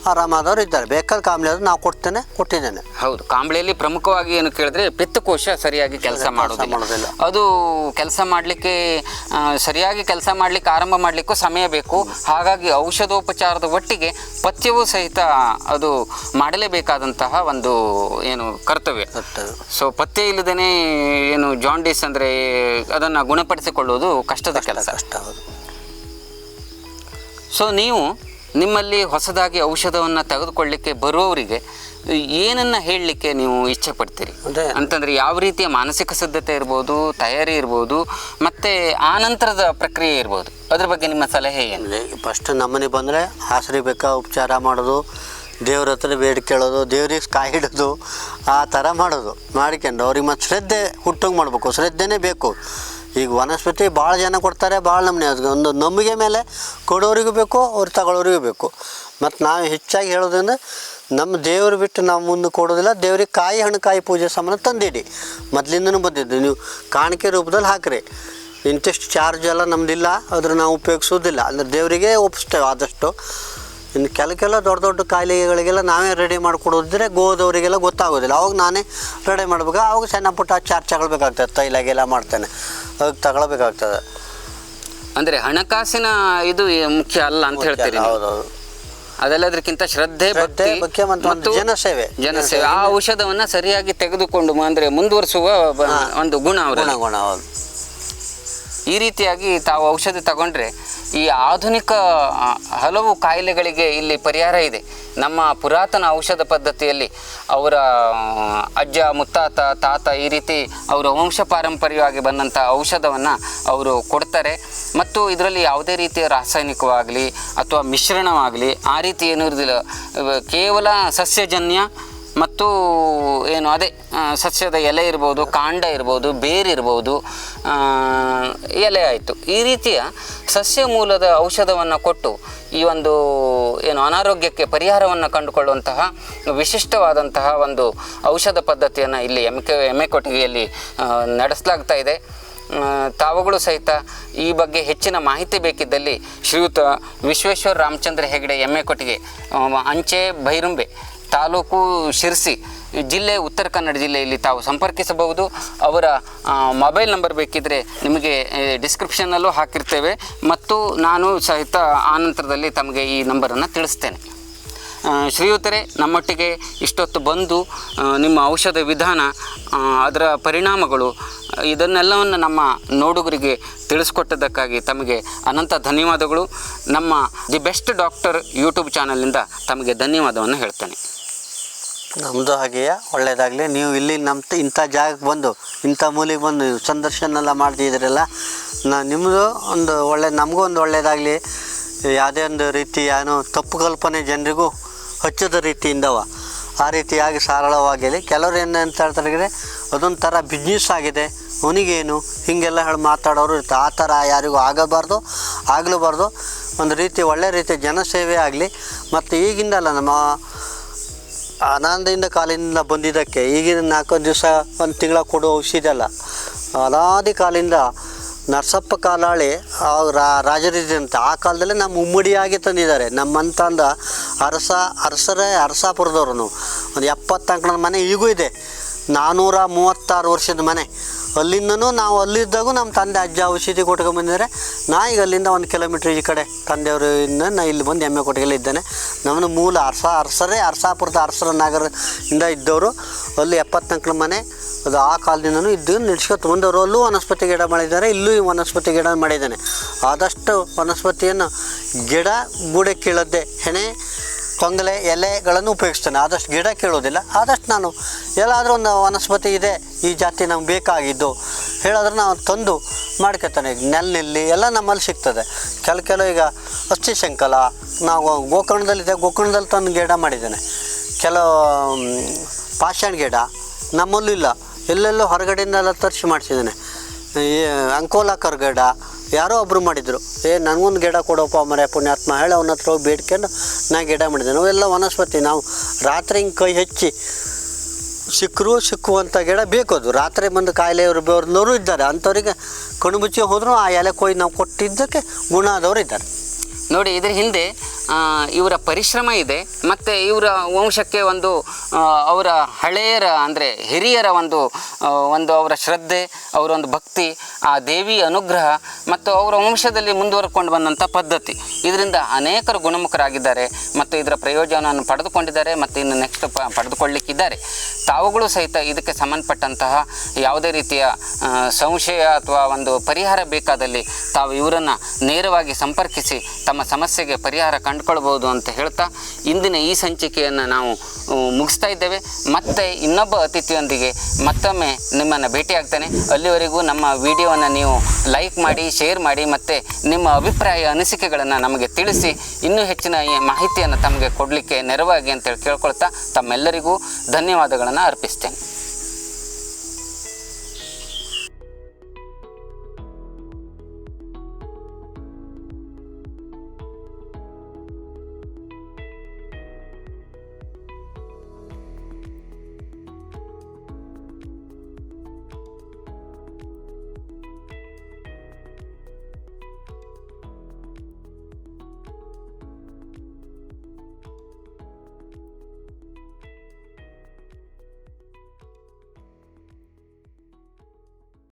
ಆರಾಮಾದವ್ರು ಇದ್ದಾರೆ. ಬೇಕಾದ ಕಾಂಬ್ಳೆ ಆದ್ರೆ ನಾವು ಕೊಡ್ತೇನೆ ಕೊಟ್ಟಿದ್ದೇನೆ. ಹೌದು. ಕಾಂಬಳೆಯಲ್ಲಿ ಪ್ರಮುಖವಾಗಿ ಏನು ಕೇಳಿದ್ರೆ ಪಿತ್ತಕೋಶ ಸರಿಯಾಗಿ ಕೆಲಸ ಮಾಡೋದಿಲ್ಲ. ಮಾಡೋದಿಲ್ಲ. ಅದು ಕೆಲಸ ಮಾಡಲಿಕ್ಕೆ ಸರಿಯಾಗಿ ಕೆಲಸ ಮಾಡಲಿಕ್ಕೆ ಆರಂಭ ಮಾಡಲಿಕ್ಕೂ ಸಮಯ ಬೇಕು. ಹಾಗಾಗಿ ಔಷಧೋಪಚಾರದ ಒಟ್ಟಿಗೆ ಪಥ್ಯವೂ ಸಹಿತ ಅದು ಮಾಡಲೇಬೇಕಾದಂತಹ ಒಂದು ಏನು ಕರ್ತವ್ಯ. ಸೊ ಪಥ್ಯ ಇಲ್ಲದೇ ಏನು ಜಾಂಡೀಸ್ ಅಂದರೆ ಅದನ್ನು ಗುಣಪಡಿಸಿಕೊಳ್ಳುವುದು ಕಷ್ಟದ ಕೆಲಸ. ಕಷ್ಟ ಹೌದು. ಸೊ ನೀವು ನಿಮ್ಮಲ್ಲಿ ಹೊಸದಾಗಿ ಔಷಧವನ್ನು ತೆಗೆದುಕೊಳ್ಳಿಕ್ಕೆ ಬರುವವರಿಗೆ ಏನನ್ನ ಹೇಳಲಿಕ್ಕೆ ನೀವು ಇಚ್ಛೆ ಪಡ್ತೀರಿ. ಅಂತಂದ್ರೆ ಯಾವ ರೀತಿಯ ಮಾನಸಿಕ ಸಿದ್ಧತೆ ಇರ್ಬೋದು ತಯಾರಿ ಇರ್ಬೋದು ಮತ್ತೆ ಆ ನಂತರದ ಪ್ರಕ್ರಿಯೆ ಇರ್ಬೋದು. ಅದ್ರ ಬಗ್ಗೆ ನಿಮ್ಮ ಸಲಹೆ ಏನಿದೆ ಫಸ್ಟ್ ನಮ್ಮನೆ ಬಂದರೆ ಹಾಸರಿ ಬೇಕಾ ಉಪಚಾರ ಮಾಡೋದು ದೇವ್ರ ಹತ್ರ ಬೇಡಿ ಕೇಳೋದು ದೇವ್ರಿಗೆ ಕಾಯಿ ಹಿಡೋದು ಆ ಥರ ಮಾಡೋದು ಮಾಡ್ಕೊಂಡು ಅವ್ರಿಗೆ ಮತ್ತು ಶ್ರದ್ಧೆ ಹುಟ್ಟಂಗೆ ಮಾಡಬೇಕು. ಶ್ರದ್ಧೆನೇ ಬೇಕು. ಈಗ ವನಸ್ಪತಿ ಭಾಳ ಜನ ಕೊಡ್ತಾರೆ, ಭಾಳ ನಮ್ಮನೆ ಅದು ಒಂದು ನಂಬಿಕೆ ಮೇಲೆ ಕೊಡೋರಿಗೂ ಬೇಕು, ಅವ್ರು ತಗೊಳ್ಳೋರಿಗೂ ಬೇಕು. ಮತ್ತು ನಾವು ಹೆಚ್ಚಾಗಿ ಹೇಳೋದ್ರಿಂದ ನಮ್ಮ ದೇವ್ರು ಬಿಟ್ಟು ನಾವು ಮುಂದೆ ಕೊಡೋದಿಲ್ಲ, ದೇವ್ರಿಗೆ ಕಾಯಿ ಹಣ್ಣು ಕಾಯಿ ಪೂಜೆ ಸಾಮಾನು ತಂದಿಡಿ. ಮೊದಲಿಂದನೂ ಬಂದಿದ್ದು, ನೀವು ಕಾಣಿಕೆ ರೂಪದಲ್ಲಿ ಹಾಕ್ರಿ. ಇಂತಿಷ್ಟು ಚಾರ್ಜ್ ಎಲ್ಲ ನಮ್ಮದಿಲ್ಲ ಅದ್ರ ನಾವು ಉಪಯೋಗಿಸೋದಿಲ್ಲ. ಅಂದರೆ ದೇವರಿಗೆ ಒಪ್ಪಿಸ್ತೇವೆ ಆದಷ್ಟು. ಇನ್ನು ಕೆಲಕೆಲ್ಲ ದೊಡ್ಡ ದೊಡ್ಡ ಕಾಯಿಲೆಗಳಿಗೆಲ್ಲ ನಾವೇ ರೆಡಿ ಮಾಡಿಕೊಡೋದ್ರೆ ಗೋದವರಿಗೆಲ್ಲ ಗೊತ್ತಾಗೋದಿಲ್ಲ. ಅವಾಗ ನಾನೇ ರೆಡಿ ಮಾಡ್ಬೇಕು. ಅವಾಗ ಸಣ್ಣ ಪುಟ್ಟ ಚಾರ್ಜ್ ತಗೊಳ್ಬೇಕಾಗ್ತದೆ. ತೈಲಾಗೆಲ್ಲ ಮಾಡ್ತೇನೆ. ಅದಕ್ಕೆ ತಗೊಳ್ಬೇಕಾಗ್ತದೆ. ಅಂದರೆ ಹಣಕಾಸಿನ ಇದು ಮುಖ್ಯ ಅಲ್ಲ ಅಂತ ಹೇಳ್ತೀರಿ. ಹೌದೌದು. ಅದೆಲ್ಲದಕ್ಕಿಂತ ಶ್ರದ್ಧೆ ಭಕ್ತಿ ಮತ್ತು ಜನಸೇವೆ. ಜನಸೇವೆ. ಆ ಔಷಧವನ್ನು ಸರಿಯಾಗಿ ತೆಗೆದುಕೊಂಡು ಅಂದರೆ ಮುಂದುವರಿಸುವ ಒಂದು ಗುಣ ಗುಣ ಗುಣ ಹೌದು. ಈ ರೀತಿಯಾಗಿ ತಾವು ಔಷಧಿ ತಗೊಂಡ್ರೆ ಈ ಆಧುನಿಕ ಹಲವು ಕಾಯಿಲೆಗಳಿಗೆ ಇಲ್ಲಿ ಪರಿಹಾರ ಇದೆ. ನಮ್ಮ ಪುರಾತನ ಔಷಧ ಪದ್ಧತಿಯಲ್ಲಿ ಅವರ ಅಜ್ಜ, ಮುತ್ತಾತ, ತಾತ ಈ ರೀತಿ ಅವರ ವಂಶ ಪಾರಂಪರ್ಯವಾಗಿ ಬಂದಂಥ ಔಷಧವನ್ನು ಅವರು ಕೊಡ್ತಾರೆ. ಮತ್ತು ಇದರಲ್ಲಿ ಯಾವುದೇ ರೀತಿಯ ರಾಸಾಯನಿಕವಾಗಲಿ ಅಥವಾ ಮಿಶ್ರಣವಾಗಲಿ ಆ ರೀತಿ ಏನೂ ಇರೋದಿಲ್ಲ. ಕೇವಲ ಸಸ್ಯಜನ್ಯ ಮತ್ತು ಏನು, ಅದೇ ಸಸ್ಯದ ಎಲೆ ಇರ್ಬೋದು, ಕಾಂಡ ಇರ್ಬೋದು ಬೇರಿರ್ಬೋದು ಎಲೆ ಆಯಿತು. ಈ ರೀತಿಯ ಸಸ್ಯ ಮೂಲದ ಔಷಧವನ್ನು ಕೊಟ್ಟು ಈ ಒಂದು, ಏನು, ಅನಾರೋಗ್ಯಕ್ಕೆ ಪರಿಹಾರವನ್ನು ಕಂಡುಕೊಳ್ಳುವಂತಹ ವಿಶಿಷ್ಟವಾದಂತಹ ಒಂದು ಔಷಧ ಪದ್ಧತಿಯನ್ನು ಇಲ್ಲಿ ಎಮ್ಮೆ ಎ ಕೊಟ್ಟಿಗೆಯಲ್ಲಿ ನಡೆಸಲಾಗ್ತಾ ಇದೆ. ತಾವುಗಳು ಸಹಿತ ಈ ಬಗ್ಗೆ ಹೆಚ್ಚಿನ ಮಾಹಿತಿ ಬೇಕಿದ್ದಲ್ಲಿ ಶ್ರೀಯುತ ವಿಶ್ವೇಶ್ವರ ರಾಮಚಂದ್ರ ಹೆಗಡೆ ಎಮ್ಮೆ ಕೊಟ್ಟಿಗೆ ಅಂಚೆ ಭೈರುಂಬೆ ತಾಲೂಕು ಶಿರ್ಸಿ, ಜಿಲ್ಲೆ, ಉತ್ತರ ಕನ್ನಡ ಜಿಲ್ಲೆಯಲ್ಲಿ ತಾವು ಸಂಪರ್ಕಿಸಬಹುದು. ಅವರ ಮೊಬೈಲ್ ನಂಬರ್ ಬೇಕಿದ್ದರೆ ನಿಮಗೆ ಡಿಸ್ಕ್ರಿಪ್ಷನ್ನಲ್ಲೂ ಹಾಕಿರ್ತೇವೆ. ಮತ್ತು ನಾನು ಸಹಿತ ಆನಂತರದಲ್ಲಿ ನಂತರದಲ್ಲಿ ತಮಗೆ ಈ ನಂಬರನ್ನು ತಿಳಿಸ್ತೇನೆ. ಶ್ರೀಯುತರೆ, ನಮ್ಮೊಟ್ಟಿಗೆ ಇಷ್ಟೊತ್ತು ಬಂದು ನಿಮ್ಮ ಔಷಧ ವಿಧಾನ ಅದರ ಪರಿಣಾಮಗಳು, ಇದನ್ನೆಲ್ಲವನ್ನು ನಮ್ಮ ನೋಡುಗರಿಗೆ ತಿಳಿಸ್ಕೊಟ್ಟದಕ್ಕಾಗಿ ತಮಗೆ ಅನಂತ ಧನ್ಯವಾದಗಳು. ನಮ್ಮ ದಿ ಬೆಸ್ಟ್ ಡಾಕ್ಟರ್ ಯೂಟ್ಯೂಬ್ ಚಾನಲಿಂದ ತಮಗೆ ಧನ್ಯವಾದವನ್ನು ಹೇಳ್ತೇನೆ. ನಮ್ಮದು ಹಾಗೆಯೇ ಒಳ್ಳೆಯದಾಗಲಿ ನೀವು ಇಲ್ಲಿ ನಮ್ಮ ಇಂಥ ಜಾಗಕ್ಕೆ ಬಂದು, ಇಂಥ ಮೂಲಿಗೆ ಬಂದು ಸಂದರ್ಶನ ಎಲ್ಲ ಮಾಡ್ತಿದ್ದೀರಲ್ಲ, ನಾ ನಿಮ್ಮದು ಒಂದು ಒಳ್ಳೆ, ನಮಗೂ ಒಂದು ಒಳ್ಳೆಯದಾಗಲಿ ಯಾವುದೇ ಒಂದು ರೀತಿ ಏನು ತಪ್ಪು ಕಲ್ಪನೆ ಜನರಿಗೂ ಹಚ್ಚದ ರೀತಿಯಿಂದವ, ಆ ರೀತಿಯಾಗಿ ಸರಳವಾಗಿದೆ ಕೆಲವರು ಏನು ಅಂತ ಹೇಳ್ತಾರೆ ಅದೊಂಥರ ಥರ ಬಿಸ್ನೆಸ್ ಆಗಿದೆ, ಅವನಿಗೇನು, ಹೀಗೆಲ್ಲ ಹೇಳಿ ಮಾತಾಡೋರು ಇರ್ತಾರೆ. ಆ ಥರ ಯಾರಿಗೂ ಆಗಬಾರ್ದು, ಆಗಲೂಬಾರ್ದು. ಒಂದು ರೀತಿ ಒಳ್ಳೆ ರೀತಿ ಜನಸೇವೆ ಆಗಲಿ. ಮತ್ತು ಈಗಿಂದಲ್ಲ ನಮ್ಮ ಅನಾದಿಯಿಂದ ಕಾಲಿನಿಂದ ಬಂದಿದ್ದಕ್ಕೆ ಈಗಿನ ನಾಲ್ಕು ದಿವಸ, ಒಂದು ತಿಂಗಳ ಕೊಡೋ ಔಷಧಿ ಅಲ್ಲ. ಅನಾದಿ ಕಾಲಿಂದ ನರಸಪ್ಪ ಕಾಲಾಳಿ ರಾಜರಿದ್ದಂತೆ. ಆ ಕಾಲದಲ್ಲೇ ನಮ್ಮ ಉಮ್ಮಡಿಯಾಗಿ ತಂದಿದ್ದಾರೆ. ನಮ್ಮಂತ ಅಂದ ಅರಸ, ಅರಸರೇ ಅರಸಾಪುರದವ್ರು ಒಂದು ಎಪ್ಪತ್ತಂಕಣ ಮನೆ ಈಗೂ ಇದೆ. ನಾನ್ನೂರ ಮೂವತ್ತಾರು ವರ್ಷದ ಮನೆ. ಅಲ್ಲಿಂದನೂ ನಾವು ಅಲ್ಲಿದ್ದಾಗೂ ನಮ್ಮ ತಂದೆ ಅಜ್ಜ ಔಷಧಿ ಕೊಟ್ಕೊಂಡು ಬಂದಿದ್ದಾರೆ. ನಾ ಈಗ ಅಲ್ಲಿಂದ ಒಂದು ಕಿಲೋಮೀಟ್ರ್ ಈ ಕಡೆ ತಂದೆಯವರಿಂದ ನಾ ಇಲ್ಲಿ ಬಂದು ಎಮ್ಮೆ ಕೊಟ್ಟಿಗೆಲ್ಲ ಇದ್ದೇನೆ. ನಮ್ಮನ್ನು ಮೂಲ ಅರ್ಸ, ಅರ್ಸರೇ ಅರ್ಸಾಪುರದ ಅರಸರ ನಗರದಿಂದ ಇದ್ದವರು. ಅಲ್ಲಿ ಎಪ್ಪತ್ನಾಲ್ಕು ಮನೆ, ಅದು ಆ ಕಾಲದಿಂದನೂ ಇದ್ದು ನಡೆಸ್ಕೊತ ಬಂದವರು. ಅಲ್ಲೂ ವನಸ್ಪತಿ ಗಿಡ ಮಾಡಿದ್ದಾರೆ, ಇಲ್ಲೂ ವನಸ್ಪತಿ ಗಿಡ ಮಾಡಿದ್ದಾನೆ. ಆದಷ್ಟು ವನಸ್ಪತಿಯನ್ನು ಗಿಡ ಬೂಡೆ ಕೀಳದ್ದೆ ಹೆಣೆ ತೊಂಗಲೆ ಎಲೆಗಳನ್ನು ಉಪಯೋಗಿಸ್ತೇನೆ. ಆದಷ್ಟು ಗಿಡ ಕೇಳೋದಿಲ್ಲ. ಆದಷ್ಟು ನಾನು ಎಲ್ಲಾದರೂ ಒಂದು ವನಸ್ಪತಿ ಇದೆ, ಈ ಜಾತಿ ನಮ್ಗೆ ಬೇಕಾಗಿದ್ದು ಹೇಳಿದ್ರೆ ನಾವು ತಂದು ಮಾಡ್ಕೊತಾನೆ ನೆಲ್ನೆಲ್ಲಿ ಎಲ್ಲ ನಮ್ಮಲ್ಲಿ ಸಿಗ್ತದೆ. ಕೆಲ ಕೆಲವು ಈಗ ಅಸ್ಥಿ ಶಂಕಲ ನಾವು ಗೋಕರ್ಣದಲ್ಲಿದೆ ಗೋಕರ್ಣದಲ್ಲಿ ತಂದು ಗಿಡ ಮಾಡಿದ್ದೇನೆ. ಕೆಲವು ಪಾಷಾಣ ಗಿಡ ನಮ್ಮಲ್ಲೂ ಇಲ್ಲ. ಎಲ್ಲೆಲ್ಲೋ ಹೊರಗಡೆಯಿಂದ ಎಲ್ಲ ತರಿಸಿ ಮಾಡಿಸಿದ್ದೇನೆ. ಅಂಕೋಲಾಕರ್ ಗಿಡ ಯಾರೋ ಒಬ್ಬರು ಮಾಡಿದರು. ಏ, ನನಗೊಂದು ಗಿಡ ಕೊಡೋಪ್ಪ ಮರೆ ಪುಣ್ಯಾತ್ಮ, ಹೇಳಿ ಅವನ ಹತ್ರ ಹೋಗಿ ಬೇಡ್ಕೊಂಡು ನಾ ಗಿಡ ಮಾಡಿದೆ. ನಾವೆಲ್ಲ ವನಸ್ಪತಿ, ನಾವು ರಾತ್ರಿ ಹಿಂಗೆ ಕೈ ಹೆಚ್ಚಿ ಸಿಕ್ಕರೂ ಸಿಕ್ಕುವಂಥ ಗಿಡ ಬೇಕು ಅದು. ರಾತ್ರಿ ಬಂದು ಕಾಯಿಲೆ ಬರ್ನವರು ಇದ್ದಾರೆ. ಅಂಥವ್ರಿಗೆ ಕಣ್ಣು ಮುಚ್ಚಿ ಹೋದರೂ ಆ ಎಲೆ ಕೊಯ್ದು ನಾವು ಕೊಟ್ಟಿದ್ದಕ್ಕೆ ಗುಣ ಆದವರು ಇದ್ದಾರೆ. ನೋಡಿ, ಇದ್ರ ಹಿಂದೆ ಇವರ ಪರಿಶ್ರಮ ಇದೆ. ಮತ್ತು ಇವರ ವಂಶಕ್ಕೆ ಒಂದು ಅವರ ಹಳೆಯರ ಅಂದರೆ ಹಿರಿಯರ ಒಂದು ಒಂದು ಅವರ ಶ್ರದ್ಧೆ ಅವರ ಒಂದು ಭಕ್ತಿ, ಆ ದೇವಿ ಅನುಗ್ರಹ ಮತ್ತು ಅವರ ವಂಶದಲ್ಲಿ ಮುಂದುವರ್ಕೊಂಡು ಬಂದಂಥ ಪದ್ಧತಿ. ಇದರಿಂದ ಅನೇಕರು ಗುಣಮುಖರಾಗಿದ್ದಾರೆ ಮತ್ತು ಇದರ ಪ್ರಯೋಜನವನ್ನು ಪಡೆದುಕೊಂಡಿದ್ದಾರೆ ಮತ್ತು ಇನ್ನು ನೆಕ್ಸ್ಟ್ ಪ, ಪಡೆದುಕೊಳ್ಳಿಕ್ಕಿದ್ದಾರೆ. ತಾವುಗಳು ಸಹಿತ ಇದಕ್ಕೆ ಸಂಬಂಧಪಟ್ಟಂತಹ ಯಾವುದೇ ರೀತಿಯ ಸಂಶಯ ಅಥವಾ ಒಂದು ಪರಿಹಾರ ಬೇಕಾದಲ್ಲಿ ತಾವು ಇವರನ್ನು ನೇರವಾಗಿ ಸಂಪರ್ಕಿಸಿ ತಮ್ಮ ಸಮಸ್ಯೆಗೆ ಪರಿಹಾರ ಕಂಡುಕೊಳ್ಬೋದು ಅಂತ ಹೇಳ್ತಾ ಇಂದಿನ ಈ ಸಂಚಿಕೆಯನ್ನು ನಾವು ಮುಗಿಸ್ತಾ ಇದ್ದೇವೆ. ಮತ್ತೆ ಇನ್ನೊಬ್ಬ ಅತಿಥಿಯೊಂದಿಗೆ ಮತ್ತೊಮ್ಮೆ ನಿಮ್ಮನ್ನು ಭೇಟಿಯಾಗ್ತೇನೆ. ಅಲ್ಲಿವರೆಗೂ ನಮ್ಮ ವಿಡಿಯೋವನ್ನು ನೀವು ಲೈಕ್ ಮಾಡಿ, ಶೇರ್ ಮಾಡಿ, ಮತ್ತು ನಿಮ್ಮ ಅಭಿಪ್ರಾಯ, ಅನಿಸಿಕೆಗಳನ್ನು ನಮಗೆ ತಿಳಿಸಿ, ಇನ್ನೂ ಹೆಚ್ಚಿನ ಮಾಹಿತಿಯನ್ನು ತಮಗೆ ಕೊಡಲಿಕ್ಕೆ ನೆರವಾಗಿ ಅಂತೇಳಿ ಕೇಳ್ಕೊಳ್ತಾ ತಮ್ಮೆಲ್ಲರಿಗೂ ಧನ್ಯವಾದಗಳನ್ನು ಅರ್ಪಿಸ್ತೇನೆ.